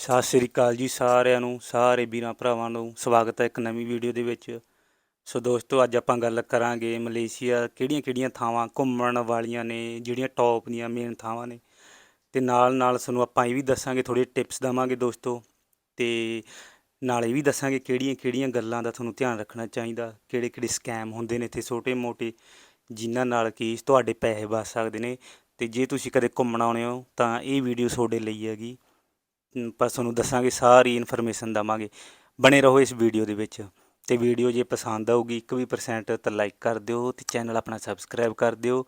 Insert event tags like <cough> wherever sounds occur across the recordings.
ਸਤਿ ਸ੍ਰੀ ਅਕਾਲ ਜੀ ਸਾਰਿਆਂ ਨੂੰ, ਸਾਰੇ ਵੀਰਾਂ ਭਰਾਵਾਂ ਨੂੰ। ਸਵਾਗਤ ਹੈ ਇੱਕ ਨਵੀਂ ਵੀਡੀਓ ਦੇ ਵਿੱਚ। ਸੋ ਦੋਸਤੋ, ਅੱਜ ਆਪਾਂ ਗੱਲ ਕਰਾਂਗੇ ਮਲੇਸ਼ੀਆ ਕਿਹੜੀਆਂ-ਕਿਹੜੀਆਂ ਥਾਵਾਂ ਘੁੰਮਣ ਵਾਲੀਆਂ ਨੇ, ਜਿਹੜੀਆਂ ਟੌਪ ਦੀਆਂ ਮੇਨ ਥਾਵਾਂ ਨੇ। ਤੇ ਨਾਲ ਨਾਲ ਤੁਹਾਨੂੰ ਆਪਾਂ ਇਹ ਵੀ ਦੱਸਾਂਗੇ ਥੋੜੀ ਟਿਪਸ ਦਵਾਂਗੇ ਦੋਸਤੋ। ਤੇ ਨਾਲ ਇਹ ਵੀ ਦੱਸਾਂਗੇ ਕਿਹੜੀਆਂ-ਕਿਹੜੀਆਂ ਗੱਲਾਂ ਦਾ ਤੁਹਾਨੂੰ ਧਿਆਨ ਰੱਖਣਾ ਚਾਹੀਦਾ, ਕਿਹੜੇ-ਕਿਹੜੇ ਸਕੈਮ ਹੁੰਦੇ ਨੇ ਇੱਥੇ ਛੋਟੇ-ਮੋਟੇ, ਜਿਨ੍ਹਾਂ ਨਾਲ ਕਿ ਤੁਹਾਡੇ ਪੈਸੇ ਬਚ ਸਕਦੇ ਨੇ। ਤੇ ਜੇ ਤੁਸੀਂ ਕਦੇ ਘੁੰਮਣ ਆਉਣੇ ਹੋ, ਤਾਂ ਇਹ ਵੀਡੀਓ ਤੁਹਾਡੇ ਲਈ ਹੈਗੀ। ਪਰ ਤੁਹਾਨੂੰ ਦੱਸਾਂਗੇ, ਸਾਰੀ ਇਨਫੋਰਮੇਸ਼ਨ ਦਵਾਂਗੇ। ਬਣੇ ਰਹੋ ਇਸ ਵੀਡੀਓ ਦੇ ਵਿੱਚ। ਤੇ ਵੀਡੀਓ ਜੇ ਪਸੰਦ ਆਊਗੀ, ਇੱਕ ਵੀ ਪਰਸੈਂਟ ਤਾਂ ਲਾਈਕ ਕਰ ਦਿਓ ਤੇ ਚੈਨਲ ਆਪਣਾ ਸਬਸਕ੍ਰਾਈਬ ਕਰ ਦਿਓ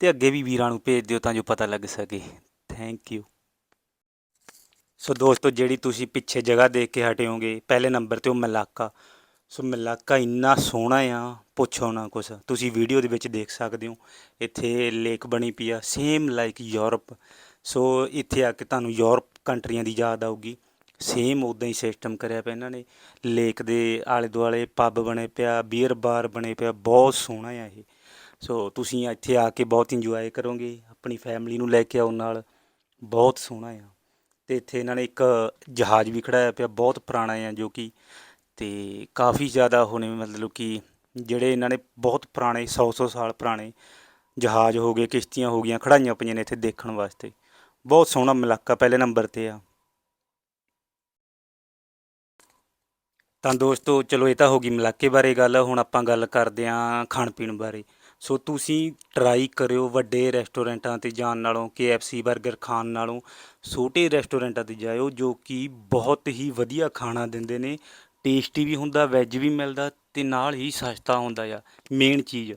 ਤੇ ਅੱਗੇ ਵੀ ਵੀਰਾਂ ਨੂੰ ਭੇਜ ਦਿਓ ਤਾਂ ਜੋ ਪਤਾ ਲੱਗ ਸਕੇ। ਥੈਂਕ ਯੂ ਸੋ ਦੋਸਤੋ, ਜਿਹੜੀ ਤੁਸੀਂ ਪਿੱਛੇ ਜਗ੍ਹਾ ਦੇਖ ਕੇ ਹਟਿਓਗੇ ਪਹਿਲੇ ਨੰਬਰ ਤੇ ਉਹ ਮਲਾਕਾ। ਸੋ ਮਲਾਕਾ ਇੰਨਾ ਸੋਹਣਾ ਆ, ਪੁੱਛੋ ਨਾ ਕੁਛ। ਤੁਸੀਂ ਵੀਡੀਓ ਦੇ ਵਿੱਚ ਦੇਖ ਸਕਦੇ ਹੋ, ਇੱਥੇ ਲੇਕ ਬਣੀ ਪਈ ਆ ਸੇਮ ਲਾਈਕ ਯੂਰਪ। ਸੋ ਇੱਥੇ ਆ ਕੇ ਤੁਹਾਨੂੰ ਯੂਰਪ ਕੰਟਰੀਆਂ ਦੀ ਯਾਦ ਆਊਗੀ। ਸੇਮ ਉਦਾਂ ਹੀ ਸਿਸਟਮ ਕਰਿਆ ਪਿਆ ਇਹਨਾਂ ਨੇ। ਲੇਕ ਦੇ ਆਲੇ ਦੁਆਲੇ ਪੱਬ ਬਣੇ ਪਿਆ ਬੀਅਰ ਬਾਰ ਬਣੇ ਪਿਆ, ਬਹੁਤ ਸੋਹਣਾ ਆ ਇਹ। ਸੋ ਤੁਸੀਂ ਇੱਥੇ ਆ ਕੇ ਬਹੁਤ ਇੰਜੋਏ ਕਰੋਗੇ। ਆਪਣੀ ਫੈਮਿਲੀ ਨੂੰ ਲੈ ਕੇ ਆਉਣ ਨਾਲ। ਬਹੁਤ ਸੋਹਣਾ ਆ। ਤੇ ਇੱਥੇ ਇਹਨਾਂ ਨੇ ਇੱਕ ਜਹਾਜ਼ ਵੀ ਖੜਾਇਆ ਪਿਆ, ਬਹੁਤ ਪੁਰਾਣਾ ਆ ਜੋ ਕਿ। ਤੇ ਕਾਫੀ ਜ਼ਿਆਦਾ ਹੋਣੇ ਮਤਲਬ ਕਿ ਜਿਹੜੇ ਇਹਨਾਂ ਨੇ ਬਹੁਤ ਪੁਰਾਣੇ 100-100 ਸਾਲ ਪੁਰਾਣੇ ਜਹਾਜ਼ ਹੋ ਗਏ, ਕਿਸ਼ਤੀਆਂ ਹੋ ਗਈਆਂ, ਖੜਾਈਆਂ ਪਈਆਂ ਨੇ ਇੱਥੇ ਦੇਖਣ ਵਾਸਤੇ। ਬਹੁਤ ਸੋਹਣਾ ਮਲਾਕਾ, ਪਹਿਲੇ ਨੰਬਰ ਤੇ ਆ। ਤਾਂ ਦੋਸਤੋ, ਚਲੋ ਇਹ ਤਾਂ ਹੋ ਗਈ ਮਲਾਕੇ ਬਾਰੇ ਗੱਲ, ਹੁਣ ਆਪਾਂ ਗੱਲ ਕਰਦੇ ਆਂ ਖਾਣ ਪੀਣ ਬਾਰੇ। ਸੋ ਤੁਸੀਂ ਟਰਾਈ ਕਰਿਓ ਵੱਡੇ ਰੈਸਟੋਰੈਂਟਾਂ ਤੇ ਜਾਣ ਨਾਲੋਂ, KFC 버ਗਰ ਖਾਣ ਨਾਲੋਂ, ਛੋਟੇ ਰੈਸਟੋਰੈਂਟਾਂ ਤੇ ਜਾਇਓ, ਜੋ ਕਿ ਬਹੁਤ ਹੀ ਵਧੀਆ ਖਾਣਾ ਦਿੰਦੇ ਨੇ। ਟੇਸਟੀ ਵੀ ਹੁੰਦਾ ਵੈਜ ਵੀ ਮਿਲਦਾ ਤੇ ਨਾਲ ਹੀ ਸਸਤਾ ਹੁੰਦਾ ਆ ਮੇਨ ਚੀਜ਼।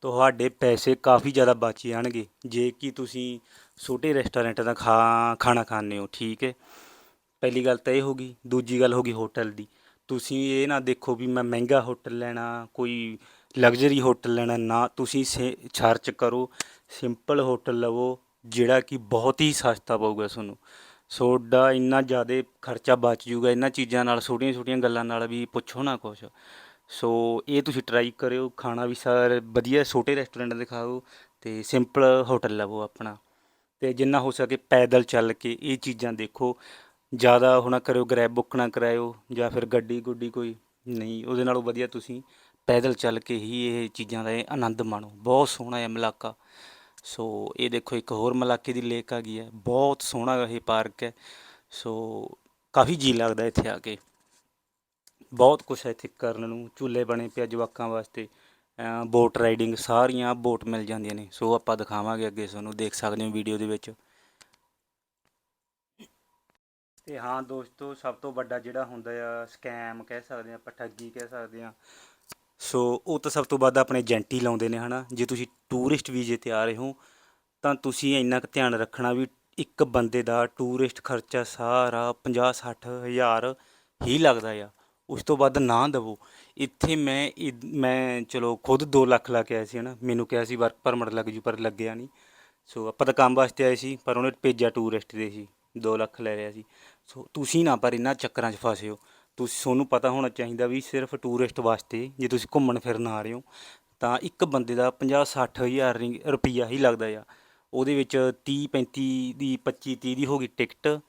ਤੁਹਾਡੇ ਪੈਸੇ ਕਾਫੀ ਜ਼ਿਆਦਾ ਬਚ ਜਾਣਗੇ, ਜੇ ਕਿ ਤੁਸੀਂ ਛੋਟੇ ਰੈਸਟੋਰੈਂਟ ਦਾ ਖਾ, ਖਾਣਾ ਖਾਂਦੇ ਹੋ, ਠੀਕ ਹੈ। ਪਹਿਲੀ ਗੱਲ ਤਾਂ ਇਹ ਹੋ ਗਈ, ਦੂਜੀ ਗੱਲ ਹੋ ਗਈ ਹੋਟਲ ਦੀ। ਤੁਸੀਂ ਇਹ ਨਾ ਦੇਖੋ ਵੀ ਮੈਂ ਮਹਿੰਗਾ ਹੋਟਲ ਲੈਣਾ, ਕੋਈ ਲਗਜ਼ਰੀ ਹੋਟਲ ਲੈਣਾ ਨਾ, ਤੁਸੀਂ ਸਰਚ ਕਰੋ ਸਿੰਪਲ ਹੋਟਲ ਲਵੋ, ਜਿਹੜਾ ਕਿ ਬਹੁਤ ਹੀ ਸਸਤਾ ਪਊਗਾ ਤੁਹਾਨੂੰ। ਸੋਡਾ ਇੰਨਾ ਜ਼ਿਆਦਾ ਖਰਚਾ ਬਚ ਜੂਗਾ ਇਹਨਾਂ ਚੀਜ਼ਾਂ ਨਾਲ, ਛੋਟੀਆਂ ਛੋਟੀਆਂ ਗੱਲਾਂ ਨਾਲ ਵੀ ਪੁੱਛੋ ਨਾ ਕੁਛ। ਸੋ ਇਹ ਤੁਸੀਂ ਟਰਾਈ ਕਰਿਓ, ਖਾਣਾ ਵੀ ਸਰ, ਵਧੀਆ, ਛੋਟੇ ਰੈਸਟੋਰੈਂਟ ਦੇ ਖਾਓ ਤੇ ਸਿੰਪਲ ਹੋਟਲ ਲਵੋ ਆਪਣਾ। ਤੇ ਜਿੰਨਾ ਹੋ ਸਕੇ ਪੈਦਲ ਚੱਲ ਕੇ ਇਹ ਚੀਜ਼ਾਂ ਦੇਖੋ। ਜ਼ਿਆਦਾ ਹੋਣਾ ਕਰਿਓ ਗ੍ਰੈਬ ਬੁੱਕ ਨਾ ਕਰਾਇਓ ਜਾਂ ਫਿਰ ਗੱਡੀ ਗੁੱਡੀ ਕੋਈ ਨਹੀਂ, ਉਹਦੇ ਨਾਲੋਂ ਵਧੀਆ ਤੁਸੀਂ ਪੈਦਲ ਚੱਲ ਕੇ ਹੀ ਇਹ ਚੀਜ਼ਾਂ ਦਾ ਇਹ ਆਨੰਦ ਮਾਣੋ। ਬਹੁਤ ਸੋਹਣਾ ਹੈ ਮਲਾਕਾ। ਸੋ ਇਹ ਦੇਖੋ, ਇੱਕ ਹੋਰ ਮਲਾਕੇ ਦੀ ਲੇਕ ਆ ਗਈ ਹੈ। ਬਹੁਤ ਸੋਹਣਾ ਇਹ ਪਾਰਕ ਹੈ। ਸੋ ਕਾਫੀ ਜੀ ਲੱਗਦਾ ਇੱਥੇ ਆ ਕੇ। ਬਹੁਤ ਕੁਛ ਹੈ ਇੱਥੇ ਕਰਨ ਨੂੰ। ਝੂਲੇ ਬਣੇ ਪਿਆ ਜਵਾਕਾਂ ਵਾਸਤੇ। ਬੋਟ ਰਾਈਡਿੰਗ ਸਾਰੀਆਂ ਬੋਟ ਮਿਲ ਜਾਂਦੀਆਂ ਨੇ। ਸੋ ਆਪਾਂ ਦਿਖਾਵਾਂਗੇ ਅੱਗੇ ਤੁਹਾਨੂੰ, ਦੇਖ ਸਕਦੇ ਹੋ ਵੀਡੀਓ ਦੇ ਵਿੱਚ। ਤੇ ਹਾਂ ਦੋਸਤੋ, ਸਭ ਤੋਂ ਵੱਡਾ ਜਿਹੜਾ ਹੁੰਦਾ ਆ ਸਕੈਮ ਕਹਿ ਸਕਦੇ ਆ ਆਪਾਂ ਠੱਗੀ ਕਹਿ ਸਕਦੇ ਆ ਸੋ ਉਹ ਤਾਂ ਸਭ ਤੋਂ ਵੱਧ ਆਪਣੇ ਏਜੰਟ ਹੀ ਲਾਉਂਦੇ ਨੇ, ਹਨਾ। ਜੇ ਤੁਸੀਂ ਟੂਰਿਸਟ ਵੀਜ਼ੇ ਤੇ ਆ ਰਹੇ ਹੋ, ਤਾਂ ਤੁਸੀਂ ਇੰਨਾ ਕੁ ਧਿਆਨ ਰੱਖਣਾ ਵੀ ਇੱਕ ਬੰਦੇ ਦਾ ਟੂਰਿਸਟ ਖਰਚਾ ਸਾਰਾ 50 60 ਹਜ਼ਾਰ ਹੀ ਲੱਗਦਾ ਆ। ਉਸ ਤੋਂ ਵੱਧ ਨਾ ਦੇਵੋ। ਇੱਥੇ ਮੈਂ ਇਦ- ਮੈਂ ਚਲੋ ਖੁਦ 2 ਲੱਖ ਲਾ ਕੇ ਆਇਆ ਸੀ ਹਨਾ। ਮੈਨੂੰ ਕਿਹਾ ਸੀ ਵਰਕ ਪਰਮਿਟ ਲੱਗ ਜੂ, ਪਰ ਲੱਗਿਆ ਨਹੀਂ ਸੋ ਆਪਾਂ ਤਾਂ ਕੰਮ ਵਾਸਤੇ ਆਏ ਸੀ, ਪਰ ਉਹਨੇ ਭੇਜਿਆ ਟੂਰਿਸਟ ਦੇ ਸੀ। 2 ਲੱਖ ਲੈ ਰਿਹਾ ਸੀ। ਸੋ ਤੁਸੀਂ ਨਾ ਪਰ ਇਹਨਾਂ ਚੱਕਰਾਂ 'ਚ ਫਸਿਓ ਤੁਸੀਂ, ਤੁਹਾਨੂੰ ਪਤਾ ਹੋਣਾ ਚਾਹੀਦਾ ਵੀ ਸਿਰਫ ਟੂਰਿਸਟ ਵਾਸਤੇ ਜੇ ਤੁਸੀਂ ਘੁੰਮਣ ਫਿਰਨ ਆ ਰਹੇ ਹੋ, ਤਾਂ ਇੱਕ ਬੰਦੇ ਦਾ 50 60 ਹਜ਼ਾਰ ਰਿੰਗ- ਰੁਪਈਆ ਹੀ ਲੱਗਦਾ ਆ। ਉਹਦੇ ਵਿੱਚ 30 35 ਦੀ 25 30 ਦੀ ਹੋ ਗਈ ਟਿਕਟ।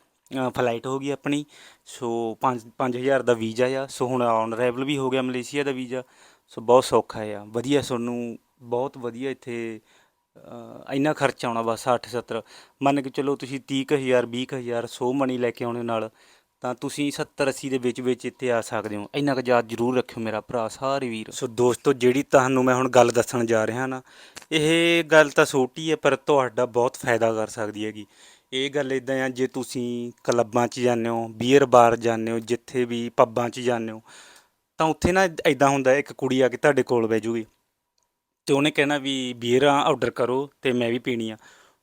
ਫਲਾਈਟ ਹੋ ਗਈ ਆਪਣੀ। ਸੋ 5 5000 ਦਾ ਵੀਜ਼ਾ ਆ। ਸੋ ਹੁਣ ਔਨ ਅਰਾਈਵਲ ਵੀ ਹੋ ਗਿਆ ਮਲੇਸ਼ੀਆ ਦਾ ਵੀਜ਼ਾ। ਸੋ ਬਹੁਤ ਸੌਖਾ ਆ। ਵਧੀਆ ਤੁਹਾਨੂੰ ਬਹੁਤ ਵਧੀਆ ਇੱਥੇ ਇੰਨਾ ਖਰਚਾ ਆਉਣਾ ਬਸ 60 70 ਮੰਨ ਕੇ ਚਲੋ ਤੁਸੀਂ 30000 20000 ਸੌ ਮਣੀ ਲੈ ਕੇ ਆਉਣੇ ਨਾਲ, ਤਾਂ ਤੁਸੀਂ 70 80 ਦੇ ਵਿੱਚ ਵਿੱਚ ਇੱਥੇ ਆ ਸਕਦੇ ਹੋ। ਇੰਨਾ ਕੁ ਯਾਦ ਜ਼ਰੂਰ ਰੱਖਿਓ ਮੇਰਾ ਭਰਾ, ਸਾਰੇ ਵੀਰ। ਸੋ ਦੋਸਤੋ, ਜਿਹੜੀ ਤੁਹਾਨੂੰ ਮੈਂ ਹੁਣ ਗੱਲ ਦੱਸਣ ਜਾ ਰਿਹਾ ਨਾ, ਇਹ ਗੱਲ ਤਾਂ ਛੋਟੀ ਹੈ ਪਰ ਤੁਹਾਡਾ ਬਹੁਤ ਫਾਇਦਾ ਕਰ ਸਕਦੀ ਹੈਗੀ। ਇਹ ਗੱਲ ਇਦਾਂ ਆ, ਜੇ ਤੁਸੀਂ ਕਲੱਬਾਂ 'ਚ ਜਾਂਦੇ ਹੋ ਬੀਅਰ ਬਾਰ ਜਾਂਦੇ ਹੋ, ਜਿੱਥੇ ਵੀ ਪੱਬਾਂ 'ਚ ਜਾਂਦੇ ਹੋ, ਤਾਂ ਉੱਥੇ ਨਾ ਇਦਾਂ ਹੁੰਦਾ, ਇੱਕ ਕੁੜੀ ਆ ਕੇ ਤੁਹਾਡੇ ਕੋਲ ਬਹਿ ਜੂਗੀ ਤੇ ਉਹਨੇ ਕਹਿਣਾ ਵੀ ਬੀਅਰ ਆਰਡਰ ਕਰੋ ਤੇ ਮੈਂ ਵੀ ਪੀਣੀ ਆ।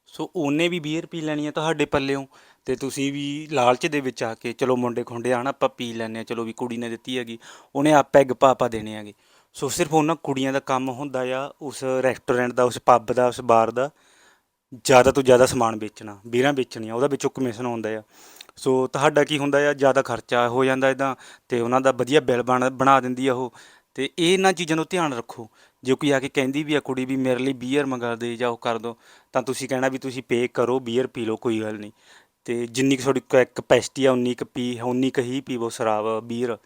ਸੋ ਉਹਨੇ ਵੀ ਬੀਅਰ ਪੀ ਲੈਣੀ ਆ ਤੁਹਾਡੇ ਪੱਲਿਓਂ ਤੇ ਤੁਸੀਂ ਵੀ ਲਾਲਚ ਦੇ ਵਿੱਚ ਆ ਕੇ ਚਲੋ ਮੁੰਡੇ ਖੁੰਡੇ ਆਣ, ਆਪਾਂ ਪੀ ਲੈਂਦੇ ਆ, ਚਲੋ ਵੀ ਕੁੜੀ ਨੇ ਦਿੱਤੀ ਹੈਗੀ, ਉਹਨੇ ਆ ਪੈਗ ਪਾਪਾ ਦੇਣੇ ਹੈਗੇ। ਸੋ ਸਿਰਫ ਉਹਨਾਂ ਕੁੜੀਆਂ ਦਾ ਕੰਮ ਹੁੰਦਾ ਆ, ਉਸ ਰੈਸਟੋਰੈਂਟ ਦਾ, ਉਸ ਪੱਬ ਦਾ, ਉਸ ਬਾਰ ਦਾ ਜ਼ਿਆਦਾ ਤੋਂ ਜ਼ਿਆਦਾ ਸਮਾਨ ਵੇਚਣਾ ਬੀਰਾਂ ਵੇਚਣੀਆਂ, ਉਹਦਾ ਵਿੱਚੋਂ ਕਮਿਸ਼ਨ ਆਉਂਦਾ ਆ। ਸੋ ਤੁਹਾਡਾ ਕੀ ਹੁੰਦਾ ਆ, ਜ਼ਿਆਦਾ ਖਰਚਾ ਹੋ ਜਾਂਦਾ ਇਦਾਂ, ਤੇ ਉਹਨਾਂ ਦਾ ਵਧੀਆ ਬਿੱਲ ਬਣ, ਬਣਾ ਦਿੰਦੀ ਆ ਉਹ। ਤੇ ਇਹਨਾਂ ਚੀਜ਼ਾਂ ਨੂੰ ਧਿਆਨ ਰੱਖੋ। ਜੇ ਕੋਈ ਆ ਕੇ ਕਹਿੰਦੀ ਵੀ ਆ ਕੁੜੀ ਵੀ ਮੇਰੇ ਲਈ ਬੀਅਰ ਮੰਗਾ ਦੇ ਜਾਂ ਉਹ ਕਰ ਦੋ, ਤਾਂ ਤੁਸੀਂ ਕਹਿਣਾ ਵੀ ਤੁਸੀਂ ਪੇ ਕਰੋ ਬੀਅਰ ਪੀ ਲਓ, ਕੋਈ ਗੱਲ ਨਹੀਂ। ਤੇ ਜਿੰਨੀ ਕੁ ਤੁਹਾਡੀ ਕੈਪੈਸਿਟੀ ਆ, ਉਨੀ ਕੁ ਪੀ, ਉਨੀ ਕੁ ਹੀ ਪੀਵੋ ਸ਼ਰਾਬ ਬੀਅਰ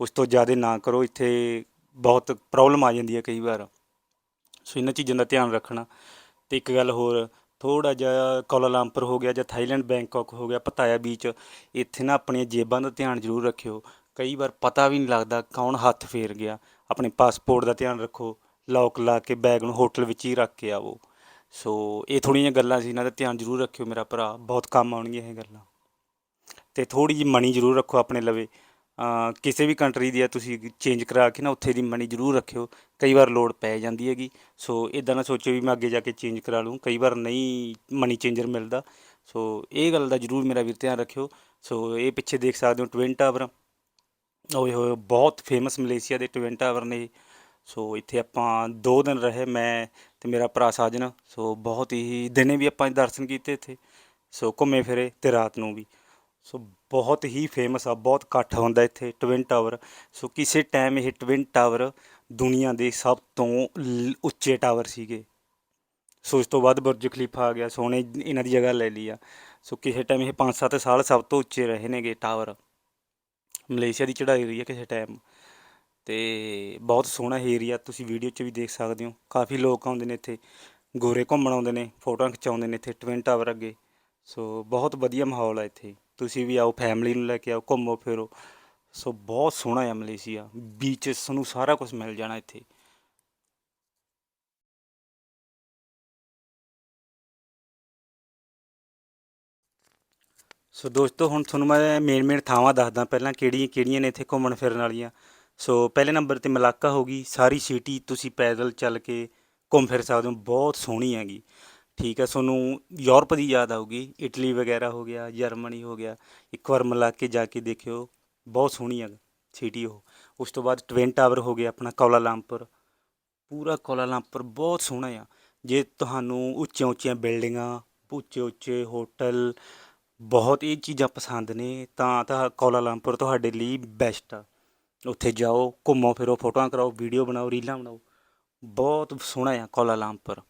ਉਸ ਤੋਂ ਜ਼ਿਆਦਾ ਨਾ ਕਰੋ, ਇੱਥੇ ਬਹੁਤ ਪ੍ਰੋਬਲਮ ਆ ਜਾਂਦੀ ਹੈ ਕਈ ਵਾਰ। ਸੋ ਇਹਨਾਂ ਚੀਜ਼ਾਂ ਦਾ ਧਿਆਨ ਰੱਖਣਾ। ਤੇ ਇੱਕ ਗੱਲ ਹੋਰ ਥੋੜਾ ਜਿਹਾ ਕੋਲਾਲੰਪਰ ਹੋ ਗਿਆ ਜਾਂ ਥਾਈਲੈਂਡ ਬੈਂਕਾਕ ਹੋ ਗਿਆ ਪਤਾਇਆ ਬੀਚ ਇੱਥੇ ਨਾ ਆਪਣੀਆਂ ਜੇਬਾਂ ਦਾ ਧਿਆਨ ਜ਼ਰੂਰ ਰੱਖਿਓ। ਕਈ ਵਾਰ ਪਤਾ ਵੀ ਨਹੀਂ ਲੱਗਦਾ ਕੌਣ ਹੱਥ ਫੇਰ ਗਿਆ। ਆਪਣੇ ਪਾਸਪੋਰਟ ਦਾ ਧਿਆਨ ਰੱਖੋ ਲੌਕ ਲਾ ਕੇ ਬੈਗ ਨੂੰ ਹੋਟਲ ਵਿੱਚ ਹੀ ਰੱਖ ਕੇ ਆਵੋ। ਸੋ ਇਹ ਥੋੜ੍ਹੀਆਂ ਜਿਹੀਆਂ ਗੱਲਾਂ ਸੀ, ਇਹਨਾਂ ਦਾ ਧਿਆਨ ਜ਼ਰੂਰ ਰੱਖਿਓ ਮੇਰਾ ਭਰਾ। ਬਹੁਤ ਕੰਮ ਆਉਣਗੀਆਂ ਇਹ ਗੱਲਾਂ। ਤੇ ਥੋੜੀ ਜਿਹੀ ਮਣੀ ਜ਼ਰੂਰ ਰੱਖੋ ਆਪਣੇ ਲਵੇ। ਕਿਸੇ ਵੀ ਕੰਟਰੀ ਦੀ ਆ, ਤੁਸੀਂ ਚੇਂਜ ਕਰਾ ਕੇ ਨਾ ਉੱਥੇ ਦੀ ਮਨੀ ਜ਼ਰੂਰ ਰੱਖਿਓ। ਕਈ ਵਾਰ ਲੋੜ ਪੈ ਜਾਂਦੀ ਹੈਗੀ। ਸੋ ਇਦਾਂ ਨਾ ਸੋਚੋ ਵੀ ਮੈਂ ਅੱਗੇ ਜਾ ਕੇ ਚੇਂਜ ਕਰਾ ਲੂੰ ਕਈ ਵਾਰ ਨਹੀਂ ਮਨੀ ਚੇਂਜਰ ਮਿਲਦਾ। ਸੋ ਇਹ ਗੱਲ ਦਾ ਜ਼ਰੂਰ ਮੇਰਾ ਵੀਰ ਧਿਆਨ ਰੱਖਿਓ। ਸੋ ਇਹ ਪਿੱਛੇ ਦੇਖ ਸਕਦੇ ਹੋ ਟਵਿਨ ਟਾਵਰ ਓਏ ਹੋਏ, ਬਹੁਤ ਫੇਮਸ ਮਲੇਸ਼ੀਆ ਦੇ ਟਵਿਨ ਟਾਵਰ ਨੇ। ਸੋ ਇੱਥੇ ਆਪਾਂ ਦੋ ਦਿਨ ਰਹੇ, ਮੈਂ ਤੇ ਮੇਰਾ ਭਰਾ ਸਾਜਨ। ਸੋ ਬਹੁਤ ਹੀ, ਦਿਨੇ ਵੀ ਆਪਾਂ ਦਰਸ਼ਨ ਕੀਤੇ ਇੱਥੇ। ਸੋ ਘੁੰਮੇ ਫਿਰੇ ਤੇ ਰਾਤ ਨੂੰ ਵੀ। ਸੋ ਬਹੁਤ ਹੀ ਫੇਮਸ ਆ, ਬਹੁਤ ਇਕੱਠ ਹੁੰਦਾ ਇੱਥੇ ਟਵਿਨ ਟਾਵਰ ਸੋ ਕਿਸੇ ਟਾਈਮ ਇਹ ਟਵਿਨ ਟਾਵਰ ਦੁਨੀਆ ਦੇ ਸਭ ਤੋਂ ਲ- ਉੱਚੇ ਟਾਵਰ ਸੀਗੇ। ਸੋ ਇਸ ਤੋਂ ਬਾਅਦ ਬੁਰਜ ਖਲੀਫਾ ਆ ਗਿਆ, ਸੋ ਇਹਨਾਂ ਦੀ ਜਗ੍ਹਾ ਲੈ ਲਈ ਆ। ਸੋ ਕਿਸੇ ਟਾਈਮ ਇਹ 5-7 ਸਾਲ ਸਭ ਤੋਂ ਉੱਚੇ ਰਹੇ ਨੇਗੇ ਟਾਵਰ ਮਲੇਸ਼ੀਆ ਦੀ ਚੜ੍ਹਾਈ ਰਹੀ ਹੈ ਕਿਸੇ ਟਾਈਮ ਤੇ ਬਹੁਤ ਸੋਹਣਾ ਏਰੀਆ ਤੁਸੀਂ ਵੀਡੀਓ 'ਚ ਵੀ ਦੇਖ ਸਕਦੇ ਹੋ। ਕਾਫੀ ਲੋਕ ਆਉਂਦੇ ਨੇ ਇੱਥੇ, ਗੋਰੇ ਘੁੰਮਣ ਆਉਂਦੇ ਨੇ, ਫੋਟੋਆਂ ਖਿਚਾਉਂਦੇ ਨੇ ਇੱਥੇ ਟਵਿਨ ਟਾਵਰ ਅੱਗੇ। ਸੋ ਬਹੁਤ ਵਧੀਆ ਮਾਹੌਲ ਆ ਇੱਥੇ। ਤੁਸੀਂ ਵੀ ਆਓ ਫੈਮਿਲੀ ਨੂੰ ਲੈ ਕੇ ਆਓ, ਘੁੰਮੋ ਫਿਰੋ। ਸੋ ਬਹੁਤ ਸੋਹਣਾ ਆ ਮਲੇਸ਼ੀਆ ਬੀਚਸ ਤੁਹਾਨੂੰ ਸਾਰਾ ਕੁਝ ਮਿਲ ਜਾਣਾ ਇੱਥੇ। ਸੋ ਦੋਸਤੋ, ਹੁਣ ਤੁਹਾਨੂੰ ਮੈਂ ਮੇਨ ਮੇਨ ਥਾਵਾਂ ਦੱਸਦਾ। ਪਹਿਲਾਂ ਕਿਹੜੀਆਂ ਕਿਹੜੀਆਂ ਨੇ ਇੱਥੇ ਘੁੰਮਣ ਫਿਰਨ ਵਾਲੀਆਂ? ਸੋ ਪਹਿਲੇ ਨੰਬਰ ਤੇ ਮਲਾਕਾ ਹੋ ਗਈ। ਸਾਰੀ ਸਿਟੀ ਤੁਸੀਂ ਪੈਦਲ ਚੱਲ ਕੇ ਘੁੰਮ ਫਿਰ ਸਕਦੇ ਹੋ। ਬਹੁਤ ਸੋਹਣੀ ਹੈਗੀ। ਠੀਕ ਹੈ, ਤੁਹਾਨੂੰ ਯੂਰਪ ਦੀ ਯਾਦ ਆਊਗੀ, ਇਟਲੀ ਵਗੈਰਾ ਹੋ ਗਿਆ, ਜਰਮਨੀ ਹੋ ਗਿਆ। ਇੱਕ ਵਾਰ ਮਲਾਕੇ ਜਾ ਕੇ ਦੇਖਿਓ, ਬਹੁਤ ਸੋਹਣੀ ਹੈ ਸਿਟੀ ਉਹ। ਉਸ ਤੋਂ ਬਾਅਦ ਟਵਿਨ ਟਾਵਰ ਹੋ ਗਿਆ ਆਪਣਾ ਕੌਲਾਲੰਪੁਰ ਪੂਰਾ ਕੌਲਾਲੰਪੁਰ ਬਹੁਤ ਸੋਹਣਾ ਆ। ਜੇ ਤੁਹਾਨੂੰ ਉੱਚੀਆਂ ਉੱਚੀਆਂ ਬਿਲਡਿੰਗਾਂ ਉੱਚੇ ਉੱਚੇ ਹੋਟਲ, ਬਹੁਤ ਇਹ ਚੀਜ਼ਾਂ ਪਸੰਦ ਨੇ, ਤਾਂ ਤਾਂ ਕੌਲਾਲੰਪੁਰ ਤੁਹਾਡੇ ਲਈ ਬੈਸਟ ਆ। ਉੱਥੇ ਜਾਓ ਘੁੰਮੋ ਫਿਰੋ ਫੋਟੋਆਂ ਕਰਾਓ ਵੀਡੀਓ ਬਣਾਓ, ਰੀਲਾਂ ਬਣਾਓ। ਬਹੁਤ ਸੋਹਣਾ ਆ ਕੌਲਾਲੰਪੁਰ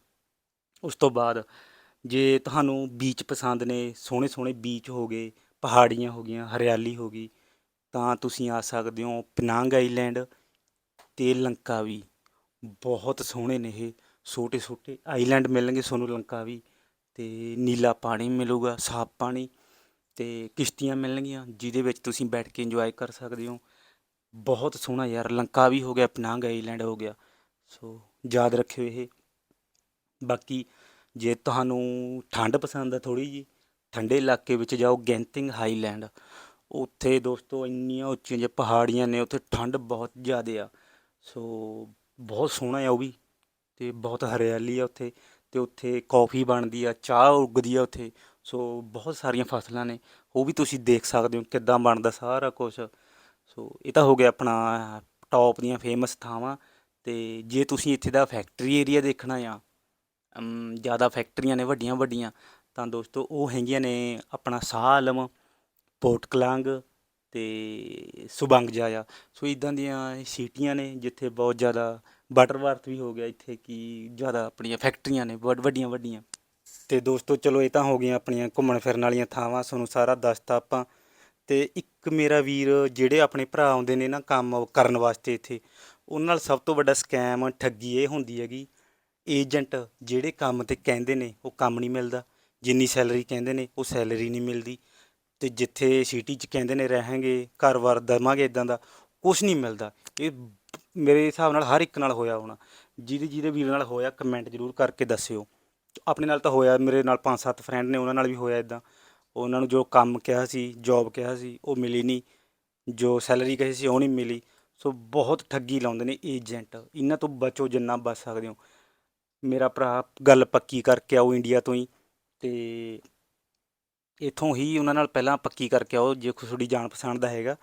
ਉਸ ਤੋਂ ਬਾਅਦ ਜੇ ਤੁਹਾਨੂੰ ਬੀਚ ਪਸੰਦ ਨੇ, ਸੋਹਣੇ ਸੋਹਣੇ ਬੀਚ ਹੋ ਗਏ, ਪਹਾੜੀਆਂ ਹੋ ਗਈਆਂ, ਹਰਿਆਲੀ ਹੋ ਗਈ, ਤਾਂ ਤੁਸੀਂ ਆ ਸਕਦੇ ਹੋ ਪਨਾਂਗ ਆਈਲੈਂਡ ਤੇ ਲੰਕਾਵੀ ਬਹੁਤ ਸੋਹਣੇ ਨੇ ਇਹ, ਛੋਟੇ ਛੋਟੇ ਆਈਲੈਂਡ ਮਿਲਣਗੇ ਤੁਹਾਨੂੰ ਲੰਕਾਵੀ ਤੇ ਨੀਲਾ ਪਾਣੀ ਮਿਲੂਗਾ, ਸਾਫ਼ ਪਾਣੀ ਤੇ ਕਿਸ਼ਤੀਆਂ ਮਿਲਣਗੀਆਂ, ਜਿਹਦੇ ਵਿੱਚ ਤੁਸੀਂ ਬੈਠ ਕੇ ਇੰਜੋਏ ਕਰ ਸਕਦੇ ਹੋ। ਬਹੁਤ ਸੋਹਣਾ ਯਾਰ ਲੰਕਾ ਵੀ ਹੋ ਗਿਆ ਪਨਾਂਗ ਆਈਲੈਂਡ ਹੋ ਗਿਆ। ਸੋ ਯਾਦ ਰੱਖਿਓ ਇਹ। ਬਾਕੀ ਜੇ ਤੁਹਾਨੂੰ ਠੰਡ ਪਸੰਦ ਆ ਥੋੜੀ ਜੀ ਠੰਡੇ ਇਲਾਕੇ ਵਿੱਚ ਜਾਓ, ਗੈਂਤਿੰਗ ਹਾਈਲੈਂਡ। ਉੱਥੇ ਦੋਸਤੋ ਇੰਨੀਆਂ ਉੱਚੀਆਂ ਜਿਹੀਆਂ ਪਹਾੜੀਆਂ ਨੇ, ਉੱਥੇ ਠੰਡ ਬਹੁਤ ਜ਼ਿਆਦਾ ਆ। ਸੋ ਬਹੁਤ ਸੋਹਣਾ ਆ ਉਹ ਵੀ ਤੇ ਬਹੁਤ ਹਰਿਆਲੀ ਆ ਉੱਥੇ ਤੇ ਉੱਥੇ ਕੌਫੀ ਬਣਦੀ ਆ, ਚਾਹ ਉੱਗਦੀ ਆ ਉੱਥੇ। ਸੋ ਬਹੁਤ ਸਾਰੀਆਂ ਫਸਲਾਂ ਨੇ, ਉਹ ਵੀ ਤੁਸੀਂ ਦੇਖ ਸਕਦੇ ਹੋ ਕਿੱਦਾਂ ਬਣਦਾ ਸਾਰਾ ਕੁਝ ਸੋ ਇਹ ਤਾਂ ਹੋ ਗਿਆ ਆਪਣਾ ਟੌਪ ਦੀਆਂ ਫੇਮਸ ਥਾਵਾਂ ਤੇ ਜੇ ਤੁਸੀਂ ਇੱਥੇ ਦਾ ਫੈਕਟਰੀ ਏਰੀਆ ਦੇਖਣਾ ਆ ਜ਼ਿਆਦਾ ਫੈਕਟਰੀਆਂ ਨੇ, ਵੱਡੀਆਂ ਵੱਡੀਆਂ। ਤਾਂ ਦੋਸਤੋ, ਉਹ ਹੈਗੀਆਂ ਨੇ ਆਪਣਾ ਸ਼ਾਹ ਆਲਮ ਪੋਰਟ ਕਲਾਂਗ ਤੇ ਸੁਬੰਗ ਜਾਇਆ। ਸੋ ਇਦਾਂ ਦੀਆਂ ਸਿਟੀਆਂ ਨੇ, ਜਿੱਥੇ ਬਹੁਤ ਜ਼ਿਆਦਾ ਬਟਰਵਰਥ ਵੀ ਹੋ ਗਿਆ, ਇੱਥੇ ਕੀ ਜ਼ਿਆਦਾ ਆਪਣੀਆਂ ਫੈਕਟਰੀਆਂ ਨੇ ਬਹੁਤ ਵੱਡੀਆਂ ਵੱਡੀਆਂ। ਤੇ ਦੋਸਤੋ, ਚਲੋ ਇਹ ਤਾਂ ਹੋ ਗਈਆਂ ਆਪਣੀਆਂ ਘੁੰਮਣ ਫਿਰਨ ਵਾਲੀਆਂ ਥਾਵਾਂ, ਤੁਹਾਨੂੰ ਸਾਰਾ ਦੱਸਤਾ ਆਪਾਂ। ਤੇ ਇੱਕ ਮੇਰਾ ਵੀਰ, ਜਿਹੜੇ ਆਪਣੇ ਭਰਾ ਆਉਂਦੇ ਨੇ ਨਾ ਕੰਮ ਕਰਨ ਵਾਸਤੇ ਇੱਥੇ, ਉਹਨਾਂ ਨਾਲ ਸਭ ਤੋਂ ਵੱਡਾ ਸਕੈਮ ਠੱਗੀ ਇਹ ਹੁੰਦੀ ਹੈਗੀ ਏਜੰਟ ਜਿਹੜੇ ਕੰਮ ਤੇ ਕਹਿੰਦੇ ਨੇ, ਉਹ ਕੰਮ ਨਹੀਂ ਮਿਲਦਾ। ਜਿੰਨੀ ਸੈਲਰੀ ਕਹਿੰਦੇ ਨੇ, ਉਹ ਸੈਲਰੀ ਨਹੀਂ ਮਿਲਦੀ। ਤੇ ਜਿੱਥੇ ਸਿਟੀ 'ਚ ਕਹਿੰਦੇ ਨੇ ਰਹਾਂਗੇ ਘਰ-ਬਾਰ ਦੇਵਾਂਗੇ ਇਦਾਂ ਦਾ ਕੁਝ ਨਹੀਂ ਮਿਲਦਾ। ਇਹ ਮੇਰੇ ਹਿਸਾਬ ਨਾਲ ਹਰ ਇੱਕ ਨਾਲ ਹੋਇਆ ਹੋਣਾ। ਜਿਹਦੇ ਜਿਹਦੇ ਵੀਰ ਨਾਲ ਹੋਇਆ ਕਮੈਂਟ ਜ਼ਰੂਰ ਕਰਕੇ ਦੱਸਿਓ। ਆਪਣੇ ਨਾਲ ਤਾਂ ਹੋਇਆ, ਮੇਰੇ ਨਾਲ ਪੰਜ ਸੱਤ ਫਰੈਂਡ ਨੇ, ਉਹਨਾਂ ਨਾਲ ਵੀ ਹੋਇਆ ਇਦਾਂ ਉਹਨਾਂ ਨੂੰ ਜੋ ਕੰਮ ਕਿਹਾ ਸੀ ਜੌਬ ਕਿਹਾ ਸੀ, ਉਹ ਮਿਲੀ ਨਹੀਂ। ਜੋ ਸੈਲਰੀ ਕਹੀ ਸੀ, ਉਹ ਨਹੀਂ ਮਿਲੀ। ਸੋ ਬਹੁਤ ਠੱਗੀ ਲਾਉਂਦੇ ਨੇ ਏਜੰਟ। ਇਹਨਾਂ ਤੋਂ ਬਚੋ ਜਿੰਨਾ ਬਚ ਸਕਦੇ ਹੋ। ਮੇਰਾ ਭਰਾ ਗੱਲ ਪੱਕੀ ਕਰਕੇ ਆਓ ਇੰਡੀਆ ਤੋਂ ਹੀ ਤੇ ਇਥੋਂ ਹੀ ਉਹਨਾਂ ਨਾਲ ਪਹਿਲਾਂ ਪੱਕੀ ਕਰਕੇ ਆਓ ਜੇ ਕੋਈ ਤੁਹਾਡੀ ਜਾਣ ਪਛਾਣ ਦਾ ਹੈਗਾ।